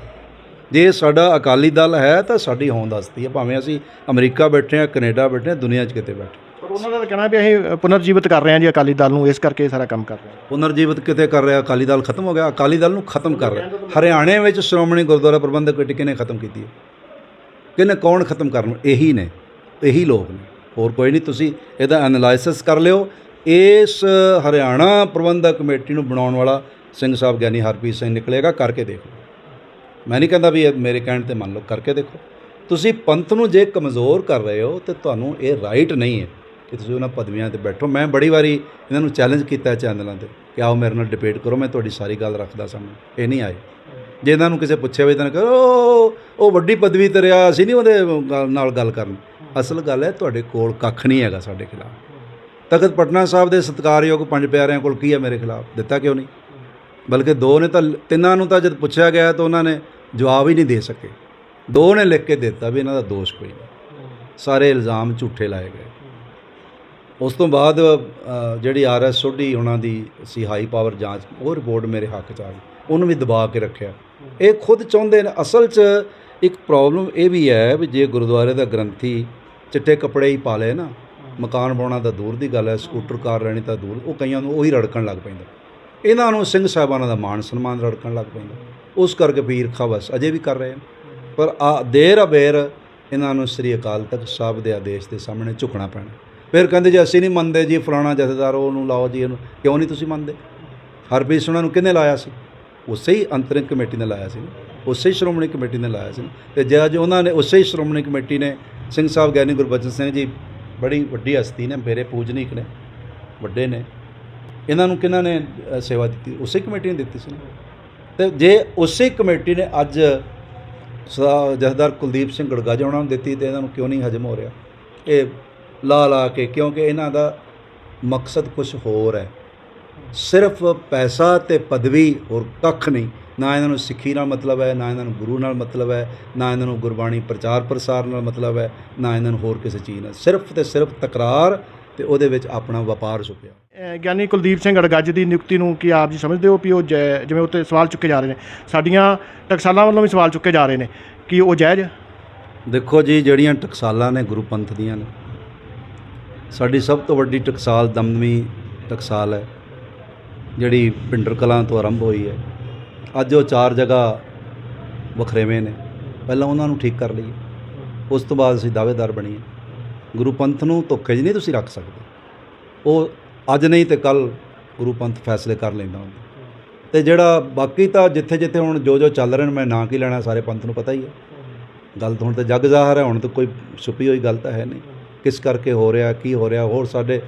[SPEAKER 1] ਜੇ ਸਾਡਾ ਅਕਾਲੀ ਦਲ ਹੈ ਤਾਂ ਸਾਡੀ ਹੋਂਦ ਹਸਤੀ ਹੈ। ਭਾਵੇਂ ਅਸੀਂ ਅਮਰੀਕਾ ਬੈਠੇ ਹਾਂ ਕੈਨੇਡਾ ਬੈਠੇ ਹਾਂ ਦੁਨੀਆ 'ਚ ਕਿਤੇ ਬੈਠੇ
[SPEAKER 2] ਪਰ ਉਹਨਾਂ ਦਾ ਕਹਿਣਾ ਵੀ ਅਸੀਂ ਪੁਨਰ ਜੀਵਿਤ ਕਰ ਰਹੇ ਹਾਂ ਜੀ ਅਕਾਲੀ ਦਲ ਨੂੰ ਇਸ ਕਰਕੇ ਇਹ ਸਾਰਾ ਕੰਮ ਕਰ ਰਹੇ ਹਾਂ।
[SPEAKER 1] ਪੁਨਰਜੀਵਿਤ ਕਿਤੇ ਕਰ ਰਿਹਾ ਅਕਾਲੀ ਦਲ ਖਤਮ ਹੋ ਗਿਆ ਅਕਾਲੀ ਦਲ ਨੂੰ ਖਤਮ ਕਰ ਰਿਹਾ। ਹਰਿਆਣੇ ਵਿੱਚ ਸ਼੍ਰੋਮਣੀ ਗੁਰਦੁਆਰਾ ਪ੍ਰਬੰਧਕ ਕਮੇਟੀ ਕਿਹਨੇ ਖਤਮ ਕੀਤੀ ਹੈ। ਕਿਹਨੇ ਕੌਣ ਖਤਮ ਕਰਨ ਇਹੀ ਨੇ ਇਹੀ ਲੋਕ ਨੇ। ਹੋਰ ਕੋਈ ਨਹੀਂ ਤੁਸੀਂ ਇਹਦਾ ਐਨਾਲਾਈਸਿਸ ਕਰ ਲਿਓ। ਇਸ ਹਰਿਆਣਾ ਪ੍ਰਬੰਧਕ ਕਮੇਟੀ ਨੂੰ ਬਣਾਉਣ ਵਾਲਾ ਸਿੰਘ ਸਾਹਿਬ ਗਿਆਨੀ ਹਰਪ੍ਰੀਤ ਸਿੰਘ ਨਿਕਲੇਗਾ ਕਰਕੇ ਦੇਖੋ। ਮੈਂ ਨਹੀਂ ਕਹਿੰਦਾ ਵੀ ਇਹ ਮੇਰੇ ਕਹਿਣ ਤੇ ਮੰਨ ਲਓ, ਕਰਕੇ ਦੇਖੋ। ਤੁਸੀਂ ਪੰਥ ਨੂੰ ਜੇ ਕਮਜ਼ੋਰ ਕਰ ਰਹੇ ਹੋ, ਤੇ ਤੁਹਾਨੂੰ ਇਹ ਰਾਈਟ ਨਹੀਂ ਹੈ ਕਿ ਤੁਸੀਂ ਉਹਨਾਂ ਪਦਵੀਆਂ ਤੇ ਬੈਠੋ। ਮੈਂ ਬੜੀ ਵਾਰੀ ਇਹਨਾਂ ਨੂੰ ਚੈਲੰਜ ਕੀਤਾ ਚੈਨਲਾਂ ਤੇ ਕਿ ਆਓ ਮੇਰੇ ਨਾਲ ਡਿਬੇਟ ਕਰੋ, ਮੈਂ ਤੁਹਾਡੀ ਸਾਰੀ ਗੱਲ ਰੱਖਦਾ ਸਾਹਮਣੇ। ਇਹ ਨਹੀਂ ਆਏ। ਜੇ ਇਹਨਾਂ ਨੂੰ ਕਿਸੇ ਪੁੱਛਿਆ ਵੀ ਤਾਂ ਕਰੋ "ਉਹ- ਵੱਡੀ ਪਦਵੀ ਤੇ ਰਿਹਾ, ਅਸੀਂ ਨਹੀਂ ਉਹਦੇ ਗੱਲ- ਨਾਲ ਗੱਲ ਕਰਨੀ। ਅਸਲ ਗੱਲ ਹੈ, ਤੁਹਾਡੇ ਕੋਲ ਕੱਖ ਨਹੀਂ ਹੈਗਾ ਸਾਡੇ ਖਿਲਾਫ। ਤਖਤ ਪਟਨਾ ਸਾਹਿਬ ਦੇ ਸਤਿਕਾਰਯੋਗ ਪੰਜ ਪਿਆਰਿਆਂ ਕੋਲ ਕੀ ਹੈ ਮੇਰੇ ਖਿਲਾਫ? ਦਿੱਤਾ ਕਿਉਂ ਨਹੀਂ? ਬਲਕਿ ਦੋ ਨੇ ਤਾਂ ਤਿੰਨਾਂ ਨੂੰ ਤਾਂ ਜਦ ਪੁੱਛਿਆ ਗਿਆ ਤਾਂ ਉਹਨਾਂ ਨੇ ਜਵਾਬ ਹੀ ਨਹੀਂ ਦੇ ਸਕੇ। ਦੋ ਨੇ ਲਿਖ ਕੇ ਦਿੱਤਾ ਵੀ ਇਹਨਾਂ ਦਾ ਦੋਸ਼ ਕੋਈ ਨਹੀਂ। ਸਾਰੇ ਇਲਜ਼ਾਮ ਝੂਠੇ ਲਾਏ ਗਏ। ਉਸ ਤੋਂ ਬਾਅਦ ਅ, ਜਿਹੜੀ ਆਰਐਸ ਸੋਢੀ ਉਹਨਾਂ ਦੀ ਸੀ ਹਾਈ ਪਾਵਰ ਜਾਂਚ ਉਹ ਰਿਪੋਰਟ ਮੇਰੇ ਹੱਕ 'ਚ ਆ ਗਈ। ਉਹਨੂੰ ਵੀ ਦਬਾ ਕੇ ਰੱਖਿਆ। ਇਹ ਖੁਦ ਚਾਹੁੰਦੇ ਨੇ। ਅਸਲ 'ਚ ਇੱਕ ਪ੍ਰੋਬਲਮ ਇਹ ਵੀ ਹੈ ਵੀ ਜੇ ਗੁਰਦੁਆਰੇ ਦਾ ਗ੍ਰੰਥੀ ਚਿੱਟੇ ਕੱਪੜੇ ਹੀ ਪਾ ਲਏ ਨਾ ਮਕਾਨ ਬਣਾਉਣਾ ਤਾਂ ਦੂਰ ਦੀ ਗੱਲ ਹੈ ਸਕੂਟਰ ਕਾਰ ਲੈਣੀ ਤਾਂ ਦੂਰ ਉਹ ਕਈਆਂ ਨੂੰ ਉਹੀ ਰੜਕਣ ਲੱਗ ਪੈਂਦਾ। ਇਹਨਾਂ ਨੂੰ ਸਿੰਘ ਸਾਹਿਬਾਨਾਂ ਦਾ ਮਾਣ ਸਨਮਾਨ ਰੜਕਣ ਲੱਗ ਪੈਂਦਾ। ਉਸ ਕਰਕੇ ਪੀਰ ਖਵਸ ਅਜੇ ਵੀ ਕਰ ਰਹੇ ਪਰ ਆ ਦੇਰ ਅਬੇਰ ਇਹਨਾਂ ਨੂੰ ਸ੍ਰੀ ਅਕਾਲ ਤਖਤ ਸਾਹਿਬ ਦੇ ਆਦੇਸ਼ ਦੇ ਸਾਹਮਣੇ ਝੁਕਣਾ ਪੈਣਾ। ਫਿਰ ਕਹਿੰਦੇ ਜੀ, ਅਸੀਂ ਨਹੀਂ ਮੰਨਦੇ ਜੀ, ਫਲਾਣਾ ਜਥੇਦਾਰ ਉਹਨੂੰ ਲਾਓ ਜੀ, ਇਹਨੂੰ ਕਿਉਂ ਨਹੀਂ ਤੁਸੀਂ ਮੰਨਦੇ? ਹਰਪ੍ਰੀਤ ਸੁਣਾ ਨੂੰ ਕਿਹਨੇ ਲਾਇਆ ਸੀ? ਉਸੇ ਹੀ ਅੰਤਰਿੰਗ ਕਮੇਟੀ ਨੇ ਲਾਇਆ ਸੀ ਉਸੇ ਹੀ ਸ਼੍ਰੋਮਣੀ ਕਮੇਟੀ ਨੇ ਲਾਇਆ ਸੀ ਨਾ। ਤੇ ਜੇ ਅੱਜ ਉਹਨਾਂ ਨੇ, ਉਸੇ ਹੀ ਸ਼੍ਰੋਮਣੀ ਕਮੇਟੀ ਨੇ, ਸਿੰਘ ਸਾਹਿਬ ਗਿਆਨੀ ਗੁਰਬਚਨ ਸਿੰਘ ਜੀ ਬੜੀ ਵੱਡੀ ਹਸਤੀ ਨੇ, ਮੇਰੇ ਪੂਜਨੀਕ ਨੇ, ਵੱਡੇ ਨੇ। ਇਹਨਾਂ ਨੂੰ ਕਿਹਨਾਂ ਨੇ ਸੇਵਾ ਦਿੱਤੀ? ਉਸੇ ਕਮੇਟੀ ਨੇ ਦਿੱਤੀ ਸੀ ਨਾ। ਤੇ ਜੇ ਉਸੇ ਕਮੇਟੀ ਨੇ ਅੱਜ ਸਾ- ਜਥੇਦਾਰ ਕੁਲਦੀਪ ਸਿੰਘ ਗੜਗਾਜਾ ਉਹਨਾਂ ਨੂੰ ਦਿੱਤੀ ਤੇ ਇਹਨਾਂ ਨੂੰ ਕਿਉਂ ਨਹੀਂ ਹਜਮ ਹੋ ਰਿਹਾ? ਇਹ ਲਾ ਲਾ ਕੇ, ਕਿਉਂਕਿ ਇਹਨਾਂ ਦਾ ਮਕਸਦ ਕੁਝ ਹੋਰ ਹੈ। ਸਿਰਫ ਪੈਸਾ ਤੇ ਪਦਵੀ ਹੋਰ ਕੱਖ ਨਹੀਂ। ਨਾ ਇਹਨਾਂ ਨੂੰ ਸਿੱਖੀ ਨਾਲ ਮਤਲਬ ਹੈ, ਨਾ ਇਹਨਾਂ ਨੂੰ ਗੁਰੂ ਨਾਲ ਮਤਲਬ ਹੈ, ਨਾ ਇਹਨਾਂ ਨੂੰ ਗੁਰਬਾਣੀ ਪ੍ਰਚਾਰ ਪ੍ਰਸਾਰ ਨਾਲ ਮਤਲਬ ਹੈ, ਨਾ ਇਹਨਾਂ ਨੂੰ ਹੋਰ ਕਿਸੇ ਚੀਜ਼ ਨਾਲ। ਸਿਰਫ ਤੇ ਸਿਰਫ ਤਕਰਾਰ ਤੇ ਉਹਦੇ ਵਿੱਚ ਆਪਣਾ ਵਪਾਰ ਛੁਪਿਆ।
[SPEAKER 2] ਗਿਆਨੀ ਕੁਲਦੀਪ ਸਿੰਘ ਅੜਗੱਜ ਦੀ ਨਿਯੁਕਤੀ ਨੂੰ ਕੀ ਆਪ ਜੀ ਸਮਝਦੇ ਹੋ ਕਿ ਉਹ ਜੈ- ਜਿਵੇਂ ਉੱਤੇ ਸਵਾਲ ਚੁੱਕੇ ਜਾ ਰਹੇ ਨੇ? ਸਾਡੀਆਂ ਟਕਸਾਲਾਂ ਵੱਲੋਂ ਵੀ ਸਵਾਲ ਚੁੱਕੇ ਜਾ ਰਹੇ ਨੇ। ਕਿ ਉਹ ਜਾਇਜ਼ ਹੈ?
[SPEAKER 1] ਦੇਖੋ ਜੀ, ਜਿਹੜੀਆਂ ਟਕਸਾਲਾਂ ਨੇ ਗੁਰੂ ਪੰਥ ਦੀਆਂ ਨੇ, ਸਾਡੀ ਸਭ ਤੋਂ ਵੱਡੀ ਟਕਸਾਲ ਦਮਦਮੀ ਟਕਸਾਲ ਹੈ, ਜਿਹੜੀ ਪਿੰਡਰ ਕਲਾਂ ਤੋਂ ਆਰੰਭ ਹੋਈ ਹੈ। ਅੱਜ ਉਹ ਚਾਰ ਜਗ੍ਹਾ ਵਖਰੇਵੇਂ ਨੇ। ਪਹਿਲਾਂ ਉਹਨਾਂ ਨੂੰ ਠੀਕ ਕਰ ਲਈਏ, ਉਸ ਤੋਂ ਬਾਅਦ ਅਸੀਂ ਦਾਅਵੇਦਾਰ ਬਣੀਏ। ਗੁਰੂ ਪੰਥ ਨੂੰ ਧੋਖੇ 'ਚ ਨਹੀਂ ਤੁਸੀਂ ਰੱਖ ਸਕਦੇ। ਉਹ ਅੱਜ ਨਹੀਂ ਤੇ ਕੱਲ ਗੁਰੂ ਪੰਥ ਫੈਸਲੇ ਕਰ ਲੈਂਦਾ ਹੁੰਦਾ। ਤੇ ਜਿਹੜਾ ਬਾਕੀ ਤਾਂ ਜਿੱਥੇ ਜਿੱਥੇ ਹੁਣ ਜੋ ਜੋ ਚੱਲ ਰਹੇ ਨੇ, ਮੈਂ ਨਾਂ ਕੀ ਲੈਣਾ ਸਾਰੇ ਪੰਥ ਨੂੰ ਪਤਾ ਹੀ ਹੈ। ਗੱਲ ਤਾਂ ਹੁਣ ਤਾਂ ਜੱਗ ਜ਼ਾਹਰ ਹੈ, ਹੁਣ ਤਾਂ ਕੋਈ ਛੁਪੀ ਹੋਈ ਗੱਲ ਤਾਂ ਹੈ ਨਹੀਂ। ਕਿਸ ਕਰਕੇ ਹੋ ਰਿਹਾ, ਕੀ ਹੋ ਰਿਹਾ, ਹੋਰ ਸਾਡੇ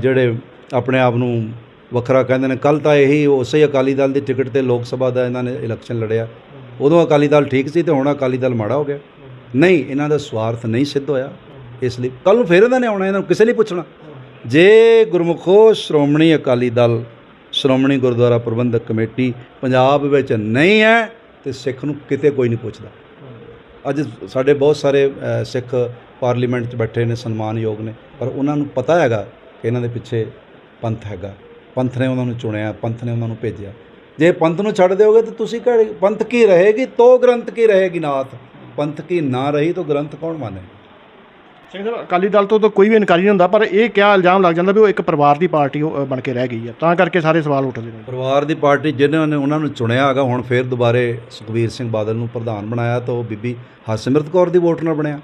[SPEAKER 1] ਜਿਹੜੇ ਆਪਣੇ ਆਪ ਨੂੰ ਵੱਖਰਾ ਕਹਿੰਦੇ ਨੇ ਕੱਲ ਤਾਂ ਇਹੀ ਉਸੇ ਅਕਾਲੀ ਦਲ ਦੀ ਟਿਕਟ ਤੇ ਲੋਕ ਸਭਾ ਦਾ ਇਹਨਾਂ ਨੇ ਇਲੈਕਸ਼ਨ ਲੜਿਆ। ਉਦੋਂ ਅਕਾਲੀ ਦਲ ਠੀਕ ਸੀ ਤੇ ਹੁਣ ਅਕਾਲੀ ਦਲ ਮਾੜਾ ਹੋ ਗਿਆ। ਨਹੀਂ, ਇਹਨਾਂ ਦਾ ਸਵਾਰਥ ਨਹੀਂ ਸਿੱਧ ਹੋਇਆ। ਇਸ ਲਈ ਕੱਲ ਨੂੰ ਫੇਰ ਇਹਨਾਂ ਨੇ ਆਉਣਾ, ਇਹਨਾਂ ਨੂੰ ਕਿਸੇ ਲਈ ਪੁੱਛਣਾ। ਜੇ ਗੁਰਮੁਖੋ ਸ਼੍ਰੋਮਣੀ ਅਕਾਲੀ ਦਲ, ਸ਼੍ਰੋਮਣੀ ਗੁਰਦੁਆਰਾ ਪ੍ਰਬੰਧਕ ਕਮੇਟੀ ਪੰਜਾਬ ਵਿੱਚ ਨਹੀਂ ਹੈ ਤੇ ਸਿੱਖ ਨੂੰ ਕਿਤੇ ਕੋਈ ਨਹੀਂ ਪੁੱਛਦਾ। ਅੱਜ ਸਾਡੇ ਬਹੁਤ ਸਾਰੇ ਸਿੱਖ ਪਾਰਲੀਮੈਂਟ 'ਚ ਬੈਠੇ ਨੇ, ਸਨਮਾਨਯੋਗ ਨੇ, ਪਰ ਉਹਨਾਂ ਨੂੰ ਪਤਾ ਹੈਗਾ ਕਿ ਇਹਨਾਂ ਦੇ ਪਿੱਛੇ ਪੰਥ ਹੈਗਾ। ਪੰਥ ਨੇ ਉਹਨਾਂ ਨੂੰ ਚੁਣਿਆ, ਪੰਥ ਨੇ ਉਹਨਾਂ ਨੂੰ ਭੇਜਿਆ। ਜੇ ਪੰਥ ਨੂੰ ਛੱਡ ਦਿਓਗੇ ਤਾਂ ਤੁਸੀਂ ਪੰਥ ਕੀ ਰਹੇਗੀ? ਤੋ ਗ੍ਰੰਥ ਕੀ ਰਹੇਗੀ ਨਾਥ? ਪੰਥ ਕੀ ਨਾ ਰਹੀ ਤਾਂ ਗ੍ਰੰਥ ਕੌਣ ਮਾਨੇ?
[SPEAKER 2] ਸਿੰਘ ਸਾਹਿਬ ਅਕਾਲੀ ਦਲ ਤੋਂ ਤਾਂ ਕੋਈ ਵੀ ਇਨਕਾਰੀ ਨਹੀਂ ਹੁੰਦਾ ਪਰ ਇਹ ਕਿਆ ਇਲਜ਼ਾਮ ਲੱਗ ਜਾਂਦਾ ਵੀ ਉਹ ਇੱਕ ਪਰਿਵਾਰ ਦੀ ਪਾਰਟੀ ਉਹ, ਅ, ਬਣ ਕੇ ਰਹਿ ਗਈ ਹੈ। ਤਾਂ ਕਰਕੇ ਸਾਰੇ ਸਵਾਲ ਉੱਠਦੇ ਨੇ।
[SPEAKER 1] ਪਰਿਵਾਰ ਦੀ ਪਾਰਟੀ ਜਿਨ੍ਹਾਂ ਨੇ ਉਹਨਾਂ ਨੂੰ ਚੁਣਿਆ ਹੈਗਾ ਹੁਣ ਫੇਰ ਦੁਬਾਰੇ ਸੁਖਬੀਰ ਸਿੰਘ ਬਾਦਲ ਨੂੰ ਪ੍ਰਧਾਨ ਬਣਾਇਆ ਤਾਂ ਉਹ ਬੀਬੀ ਹਰਸਿਮਰਤ ਕੌਰ ਦੀ ਵੋਟ ਨਾਲ ਬਣਿਆ।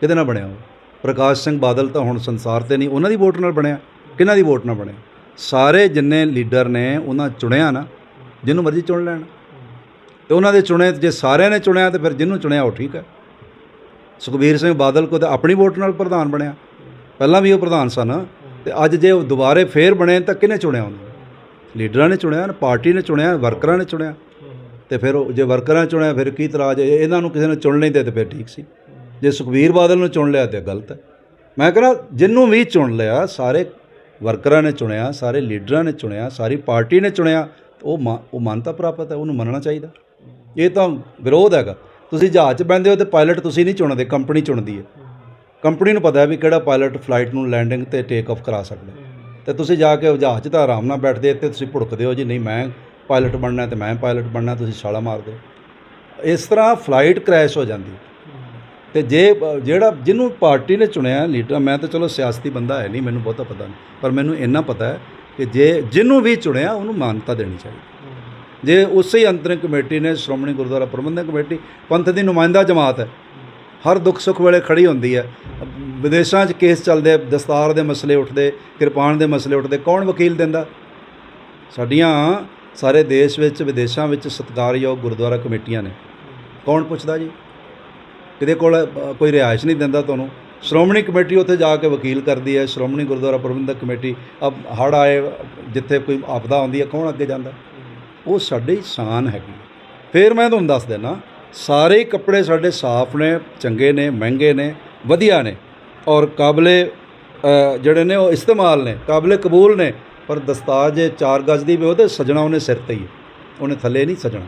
[SPEAKER 1] ਕਿਹਦੇ ਨਾਲ ਬਣਿਆ ਉਹ? ਪ੍ਰਕਾਸ਼ ਸਿੰਘ ਬਾਦਲ ਤਾਂ ਹੁਣ ਸੰਸਾਰ ਤੇ ਨਹੀਂ ਉਹਨਾਂ ਦੀ ਵੋਟ ਨਾਲ ਬਣਿਆ। ਕਿਹਨਾਂ ਦੀ ਵੋਟ ਨਾਲ ਬਣਿਆ? ਸਾਰੇ ਜਿੰਨੇ ਲੀਡਰ ਨੇ ਉਹਨਾਂ ਚੁਣਿਆ ਨਾ ਜਿਹਨੂੰ ਮਰਜ਼ੀ ਚੁਣ ਲੈਣ। ਤੇ ਉਹਨਾਂ ਦੇ ਚੁਣੇ ਜੇ ਸਾਰਿਆਂ ਨੇ ਚੁਣਿਆ ਤੇ ਫਿਰ ਜਿਹਨੂੰ ਚੁਣਿਆ ਉਹ ਠੀਕ ਹੈ। ਸੁਖਬੀਰ ਸਿੰਘ ਬਾਦਲ ਕੋ ਤਾਂ ਆਪਣੀ ਵੋਟ ਨਾਲ ਪ੍ਰਧਾਨ ਬਣਿਆ। ਪਹਿਲਾਂ ਵੀ ਉਹ ਪ੍ਰਧਾਨ ਸਨ ਤੇ ਅੱਜ ਜੇ ਉਹ ਦੁਬਾਰੇ ਫੇਰ ਬਣੇ ਤਾਂ ਕਿਹਨੇ ਚੁਣਿਆ ਉਹਨੂੰ? ਲੀਡਰਾਂ ਨੇ ਚੁਣਿਆ ਨਾ ਪਾਰਟੀ ਨੇ ਚੁਣਿਆ, ਵਰਕਰਾਂ ਨੇ ਚੁਣਿਆ। ਤੇ ਫਿਰ ਉਹ ਜੇ ਵਰਕਰਾਂ ਨੇ ਚੁਣਿਆ ਫਿਰ ਕੀ ਇਤਰਾਜ਼ ਇਹਨਾਂ ਨੂੰ ਕਿਸੇ ਨੇ ਚੁਣ ਲੈਂਦੇ ਤੇ ਫਿਰ ਠੀਕ ਸੀ। ਜੇ ਸੁਖਬੀਰ ਬਾਦਲ ਨੂੰ ਚੁਣ ਲਿਆ ਤੇ ਗਲਤ ਹੈ। ਮੈਂ ਕਹਿੰਦਾ ਜਿੰਨੂੰ ਵੀ ਚੁਣ ਲਿਆ, ਸਾਰੇ ਵਰਕਰਾਂ ਨੇ ਚੁਣਿਆ, ਸਾਰੇ ਲੀਡਰਾਂ ਨੇ ਚੁਣਿਆ, ਸਾਰੀ ਪਾਰਟੀ ਨੇ ਚੁਣਿਆ, ਉਹ ਮਾ- ਉਹ ਮਾਨਤਾ ਪ੍ਰਾਪਤ ਹੈ, ਉਹਨੂੰ ਮੰਨਣਾ ਚਾਹੀਦਾ। ਇਹ ਤਾਂ ਵਿਰੋਧ ਹੈਗਾ। ਤੁਸੀਂ ਜਹਾਜ਼ 'ਚ ਬੈੰਦੇ ਹੋ ਤੇ ਪਾਇਲਟ ਤੁਸੀਂ ਨਹੀਂ ਚੁਣਦੇ ਕੰਪਨੀ ਚੁਣਦੀ ਹੈ। ਕੰਪਨੀ ਨੂੰ ਪਤਾ ਹੈ ਵੀ ਕਿਹੜਾ ਪਾਇਲਟ ਫਲਾਈਟ ਨੂੰ ਲੈਂਡਿੰਗ ਤੇ ਟੇਕ ਆਫ ਕਰਾ ਸਕਦਾ ਤੇ ਤੁਸੀਂ ਜਾ ਕੇ ਜਹਾਜ਼ 'ਚ ਤਾਂ ਆਰਾਮ ਨਾਲ ਬੈਠਦੇ ਤੇ ਤੁਸੀਂ ਭੁੜਕਦੇ ਹੋ ਜੀ, ਨਹੀਂ ਮੈਂ ਪਾਇਲਟ ਬਣਨਾ ਤੇ ਮੈਂ ਪਾਇਲਟ ਬਣਨਾ ਤੁਸੀਂ ਛਾਲਾ ਮਾਰਦੇ ਹੋ। ਇਸ ਤਰ੍ਹਾਂ ਫਲਾਈਟ ਕ੍ਰੈਸ਼ ਹੋ ਜਾਂਦੀ ਹੈ। ਤੇ ਜੇ, ਜਿਹੜਾ, ਜਿਹਨੂੰ ਪਾਰਟੀ ਨੇ ਚੁਣਿਆ ਲੀਡਰ, ਮੈਂ ਤਾਂ ਚਲੋ ਸਿਆਸਤੀ ਬੰਦਾ ਹੈ ਨਹੀਂ, ਮੈਨੂੰ ਬਹੁਤਾ ਪਤਾ ਨਹੀਂ, ਪਰ ਮੈਨੂੰ ਇੰਨਾ ਪਤਾ ਹੈ ਕਿ ਜੇ, ਜਿਹਨੂੰ ਵੀ ਚੁਣਿਆ, ਉਹਨੂੰ ਮਾਨਤਾ ਦੇਣੀ ਚਾਹੀਦੀ ਜੇ ਉਸੇ ਹੀ ਅੰਤਰਿਮ ਕਮੇਟੀ ਨੇ ਸ਼੍ਰੋਮਣੀ ਗੁਰਦੁਆਰਾ ਪ੍ਰਬੰਧਕ ਕਮੇਟੀ, ਪੰਥ ਦੀ ਨੁਮਾਇੰਦਾ ਜਮਾਤ ਹੈ, ਹਰ ਦੁੱਖ ਸੁੱਖ ਵੇਲੇ ਖੜੀ ਹੁੰਦੀ ਹੈ। ਵਿਦੇਸ਼ਾਂ 'ਚ ਕੇਸ ਚੱਲਦੇ, ਦਸਤਾਰ ਦੇ ਮਸਲੇ ਉੱਠਦੇ, ਕਿਰਪਾਨ ਦੇ ਮਸਲੇ ਉੱਠਦੇ, ਕੌਣ ਵਕੀਲ ਦਿੰਦਾ? ਸਾਡੀਆਂ ਸਾਰੇ ਦੇਸ਼ ਵਿੱਚ, ਵਿਦੇਸ਼ਾਂ ਵਿੱਚ ਸਤਿਕਾਰਯੋਗ ਗੁਰਦੁਆਰਾ ਕਮੇਟੀਆਂ ਨੇ। ਕੌਣ ਪੁੱਛਦਾ ਜੀ? ਕਿਤੇ ਕੋਲ ਕੋਈ ਰਿਹਾਇਸ਼ ਨਹੀਂ ਦਿੰਦਾ ਤੁਹਾਨੂੰ? ਸ਼੍ਰੋਮਣੀ ਕਮੇਟੀ ਉੱਥੇ ਜਾ ਕੇ ਵਕੀਲ ਕਰਦੀ ਹੈ, ਸ਼੍ਰੋਮਣੀ ਗੁਰਦੁਆਰਾ ਪ੍ਰਬੰਧਕ ਕਮੇਟੀ, ਅਬ ਹੜ ਆਏ, ਜਿੱਥੇ ਕੋਈ ਆਪਦਾ ਆਉਂਦੀ ਹੈ, ਕੌਣ ਅੱਗੇ ਜਾਂਦਾ? ਉਹ ਸਾਡੀ ਸ਼ਾਨ ਹੈਗੀ ਫਿਰ ਮੈਂ ਤੁਹਾਨੂੰ ਦੱਸ ਦਿੰਦਾ, ਸਾਰੇ ਕੱਪੜੇ ਸਾਡੇ ਸਾਫ਼ ਨੇ, ਚੰਗੇ ਨੇ, ਮਹਿੰਗੇ ਨੇ, ਵਧੀਆ ਨੇ, ਔਰ ਕਾਬਲੇ ਜਿਹੜੇ ਨੇ ਉਹ ਇਸਤੇਮਾਲ ਨੇ, ਕਾਬਲੇ ਕਬੂਲ ਨੇ, ਪਰ ਦਸਤਾਰ ਜੇ 4 ਗਜ਼ ਦੀ ਵੀ ਉਹ ਤੇ ਸਜਣਾ ਉਹਨੇ ਸਿਰ ਤੇ ਹੀ ਉਹਨੇ ਥੱਲੇ ਨਹੀਂ ਸਜਣਾ।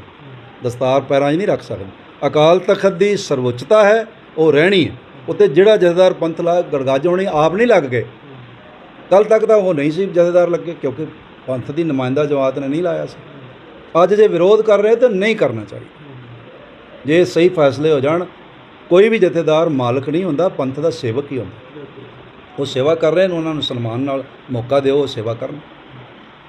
[SPEAKER 1] ਦਸਤਾਰ ਪੈਰਾਂ 'ਚ ਨਹੀਂ ਰੱਖ ਸਕਦੇ। ਅਕਾਲ ਤਖਤ ਦੀ ਸਰਵਉੱਚਤਾ ਹੈ, ਉਹ ਰਹਿਣੀ ਹੈ। ਉੱਤੇ ਜਿਹੜਾ ਜਥੇਦਾਰ ਪੰਥ ਲਾ ਗੜਗਾਜ ਹੋਣੀ, ਆਪ ਨਹੀਂ ਲੱਗ ਗਏ। ਕੱਲ ਤੱਕ ਤਾਂ ਉਹ ਨਹੀਂ ਸੀ ਜਥੇਦਾਰ ਲੱਗੇ, ਕਿਉਂਕਿ ਪੰਥ ਦੀ ਨੁਮਾਇੰਦਾ ਜਮਾਤ ਨੇ ਨਹੀਂ ਲਾਇਆ ਸੀ। ਅੱਜ ਜੇ ਵਿਰੋਧ ਕਰ ਰਹੇ ਤਾਂ ਨਹੀਂ ਕਰਨਾ ਚਾਹੀਦਾ। ਜੇ ਸਹੀ ਫੈਸਲੇ ਹੋ ਜਾਣ, ਕੋਈ ਵੀ ਜਥੇਦਾਰ ਮਾਲਕ ਨਹੀਂ ਹੁੰਦਾ, ਪੰਥ ਦਾ ਸੇਵਕ ਹੀ ਹੁੰਦਾ। ਉਹ ਸੇਵਾ ਕਰ ਰਹੇ ਨੇ, ਉਹਨਾਂ ਨੂੰ ਸਨਮਾਨ ਨਾਲ ਮੌਕਾ ਦਿਓ, ਉਹ ਸੇਵਾ ਕਰਨ।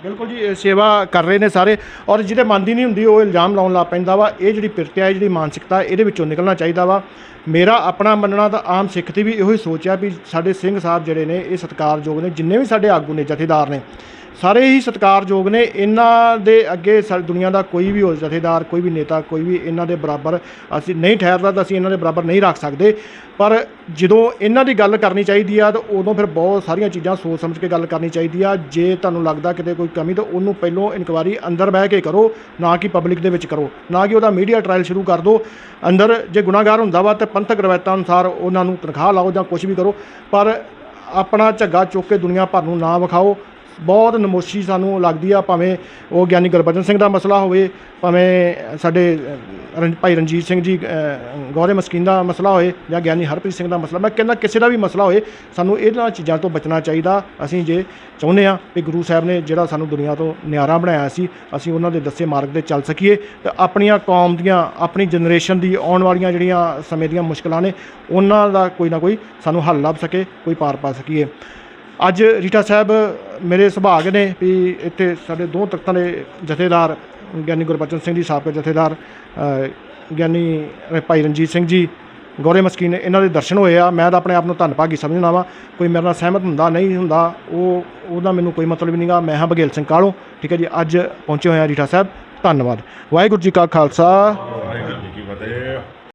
[SPEAKER 2] ਬਿਲਕੁਲ ਜੀ ਸੇਵਾ ਕਰ ਰਹੇ ਨੇ ਸਾਰੇ। ਔਰ ਜਿਹਦੇ ਮੰਨਦੀ ਨਹੀਂ ਹੁੰਦੀ, ਉਹ ਇਲਜ਼ਾਮ ਲਾਉਣ ਲੱਗ ਪੈਂਦਾ ਵਾ। ਇਹ ਜਿਹੜੀ ਪਿਰਤਿਆ ਹੈ ਜਿਹੜੀ ਮਾਨਸਿਕਤਾ, ਇਹਦੇ ਵਿੱਚੋਂ ਨਿਕਲਣਾ ਚਾਹੀਦਾ ਵਾ। ਮੇਰਾ ਆਪਣਾ ਮੰਨਣਾ ਤਾਂ ਆਮ ਸਿੱਖ ਦੀ ਵੀ ਇਹੋ ਹੀ ਸੋਚਿਆ ਵੀ ਸਾਡੇ ਸਿੰਘ ਸਾਹਿਬ ਜਿਹੜੇ ਨੇ, ਇਹ ਸਤਿਕਾਰਯੋਗ ਨੇ, ਜਿੰਨੇ ਵੀ ਸਾਡੇ ਆਗੂ ਨੇ, ਜਥੇਦਾਰ ਨੇ ਸਾਰੇ ਹੀ ਸਤਿਕਾਰਯੋਗ ਨੇ। ਇਹਨਾਂ ਦੇ ਅੱਗੇ ਸਾਰੀ ਦੁਨੀਆ ਦਾ ਕੋਈ ਵੀ ਹੋ ਜਥੇਦਾਰ, ਕੋਈ ਵੀ ਨੇਤਾ, ਕੋਈ ਵੀ ਇਹਨਾਂ ਦੇ ਬਰਾਬਰ ਅਸੀਂ ਨਹੀਂ ਠਹਿਰਦਾ ਤਾਂ ਅਸੀਂ ਇਹਨਾਂ ਦੇ ਬਰਾਬਰ ਨਹੀਂ ਰੱਖ ਸਕਦੇ। ਪਰ ਜਦੋਂ ਇਹਨਾਂ ਦੀ ਗੱਲ ਕਰਨੀ ਚਾਹੀਦੀ ਆ, ਤਾਂ ਉਦੋਂ ਫਿਰ ਬਹੁਤ ਸਾਰੀਆਂ ਚੀਜ਼ਾਂ ਸੋਚ ਸਮਝ ਕੇ ਗੱਲ ਕਰਨੀ ਚਾਹੀਦੀ ਆ। ਜੇ ਤੁਹਾਨੂੰ ਲੱਗਦਾ ਕਿਤੇ ਕੋਈ ਕਮੀ, ਤਾਂ ਉਹਨੂੰ ਪਹਿਲੋਂ ਇਨਕੁਆਰੀ ਅੰਦਰ ਬਹਿ ਕੇ ਕਰੋ, ਨਾ ਕਿ ਪਬਲਿਕ ਦੇ ਵਿੱਚ ਕਰੋ, ਨਾ ਕਿ ਉਹਦਾ ਮੀਡੀਆ ਟ੍ਰਾਇਲ ਸ਼ੁਰੂ ਕਰ ਦਿਓ। ਅੰਦਰ ਜੇ ਗੁਨਾਹਗਾਰ ਹੁੰਦਾ ਵਾ, ਤਾਂ ਪੰਥਕ ਰਵਾਇਤਾਂ ਅਨੁਸਾਰ ਉਹਨਾਂ ਨੂੰ ਤਨਖਾਹ ਲਾਓ ਜਾਂ ਕੁਝ ਵੀ ਕਰੋ, ਪਰ ਆਪਣਾ ਝੱਗਾ ਚੁੱਕ ਕੇ ਦੁਨੀਆ ਭਰ ਨੂੰ ਨਾ ਵਿਖਾਓ ਬਹੁਤ ਨਮੋਸ਼ੀ ਸਾਨੂੰ ਲੱਗਦੀ ਆ ਭਾਵੇਂ ਉਹ ਗਿਆਨੀ ਗੁਰਬਚਨ ਸਿੰਘ ਦਾ ਮਸਲਾ ਹੋਵੇ ਭਾਵੇਂ ਸਾਡੇ ਰਣ- ਭਾਈ ਰਣਜੀਤ ਸਿੰਘ ਜੀ ਅ, ਗੌਰੇ ਮਸਕੀਨ ਦਾ ਮਸਲਾ ਹੋਏ ਜਾਂ ਗਿਆਨੀ ਹਰਪ੍ਰੀਤ ਸਿੰਘ ਦਾ ਮਸਲਾ ਮੈਂ ਕਹਿੰਦਾ ਕਿਸੇ ਦਾ ਵੀ ਮਸਲਾ ਹੋਏ ਸਾਨੂੰ ਇਹਨਾਂ ਚੀਜ਼ਾਂ ਤੋਂ ਬਚਣਾ ਚਾਹੀਦਾ। ਅਸੀਂ ਜੇ ਚਾਹੁੰਦੇ ਆ ਕਿ ਗੁਰੂ ਸਾਹਿਬ ਨੇ ਜਿਹੜਾ ਸਾਨੂੰ ਦੁਨੀਆ ਤੋਂ ਨਿਆਰਾ ਬਣਾਇਆ ਸੀ ਅਸੀਂ ਉਹਨਾਂ ਦੇ ਦੱਸੇ ਮਾਰਗ ਤੇ ਚੱਲ ਸਕੀਏ ਤੇ ਆਪਣੀਆਂ ਕੌਮ ਦੀਆਂ ਆਪਣੀ ਜਨਰੇਸ਼ਨ ਦੀ ਆਉਣ ਵਾਲੀਆਂ ਜਿਹੜੀਆਂ ਸਮੇਂ ਦੀਆਂ ਮੁਸ਼ਕਲਾਂ ਨੇ ਉਹਨਾਂ ਦਾ ਕੋਈ ਨਾ ਕੋਈ ਸਾਨੂੰ ਹੱਲ ਲੱਭ ਸਕੇ ਕੋਈ ਪਾਰ ਪਾ ਸਕੀਏ। ਅੱਜ ਰੀਟਾ ਸਾਹਿਬ ਮੇਰੇ ਸੁਭਾਗ ਨੇ ਵੀ ਇੱਥੇ ਸਾਡੇ ਦੋ ਤਖਤਾਂ ਦੇ ਜਥੇਦਾਰ ਗਿਆਨੀ ਗੁਰਬਚਨ ਸਿੰਘ ਜੀ, ਸਾਬਕਾ ਜਥੇਦਾਰ ਗਿਆਨੀ ਭਾਈ ਰਣਜੀਤ ਸਿੰਘ ਜੀ, ਗੌਰੇ ਮਸਕੀਨ, ਇਹਨਾਂ ਦੇ ਦਰਸ਼ਨ ਹੋਏ ਆ। ਮੈਂ ਤਾਂ ਆਪਣੇ ਆਪ ਨੂੰ ਧੰਨਭਾਗੀ ਸਮਝਦਾ ਵਾਂ। ਕੋਈ ਮੇਰੇ ਨਾਲ ਸਹਿਮਤ ਹੁੰਦਾ, ਨਹੀਂ ਹੁੰਦਾ, ਉਹ, ਉਹਦਾ ਮੈਨੂੰ ਕੋਈ ਮਤਲਬ ਨਹੀਂਗਾ ਮੈਂ ਹਾਂ ਬਘੇਲ ਸਿੰਘ ਕਾਲੋ। ਠੀਕ ਹੈ ਜੀ, ਅੱਜ ਪਹੁੰਚੇ ਹੋਏ ਆ ਰੀਠਾ ਸਾਹਿਬ। ਧੰਨਵਾਦ। ਵਾਹਿਗੁਰੂ ਜੀ ਕਾ ਖਾਲਸਾ।
[SPEAKER 3] ਵਾਹਿਗੁਰੂ ਜੀ ਕੀ ਫਤਿਹ।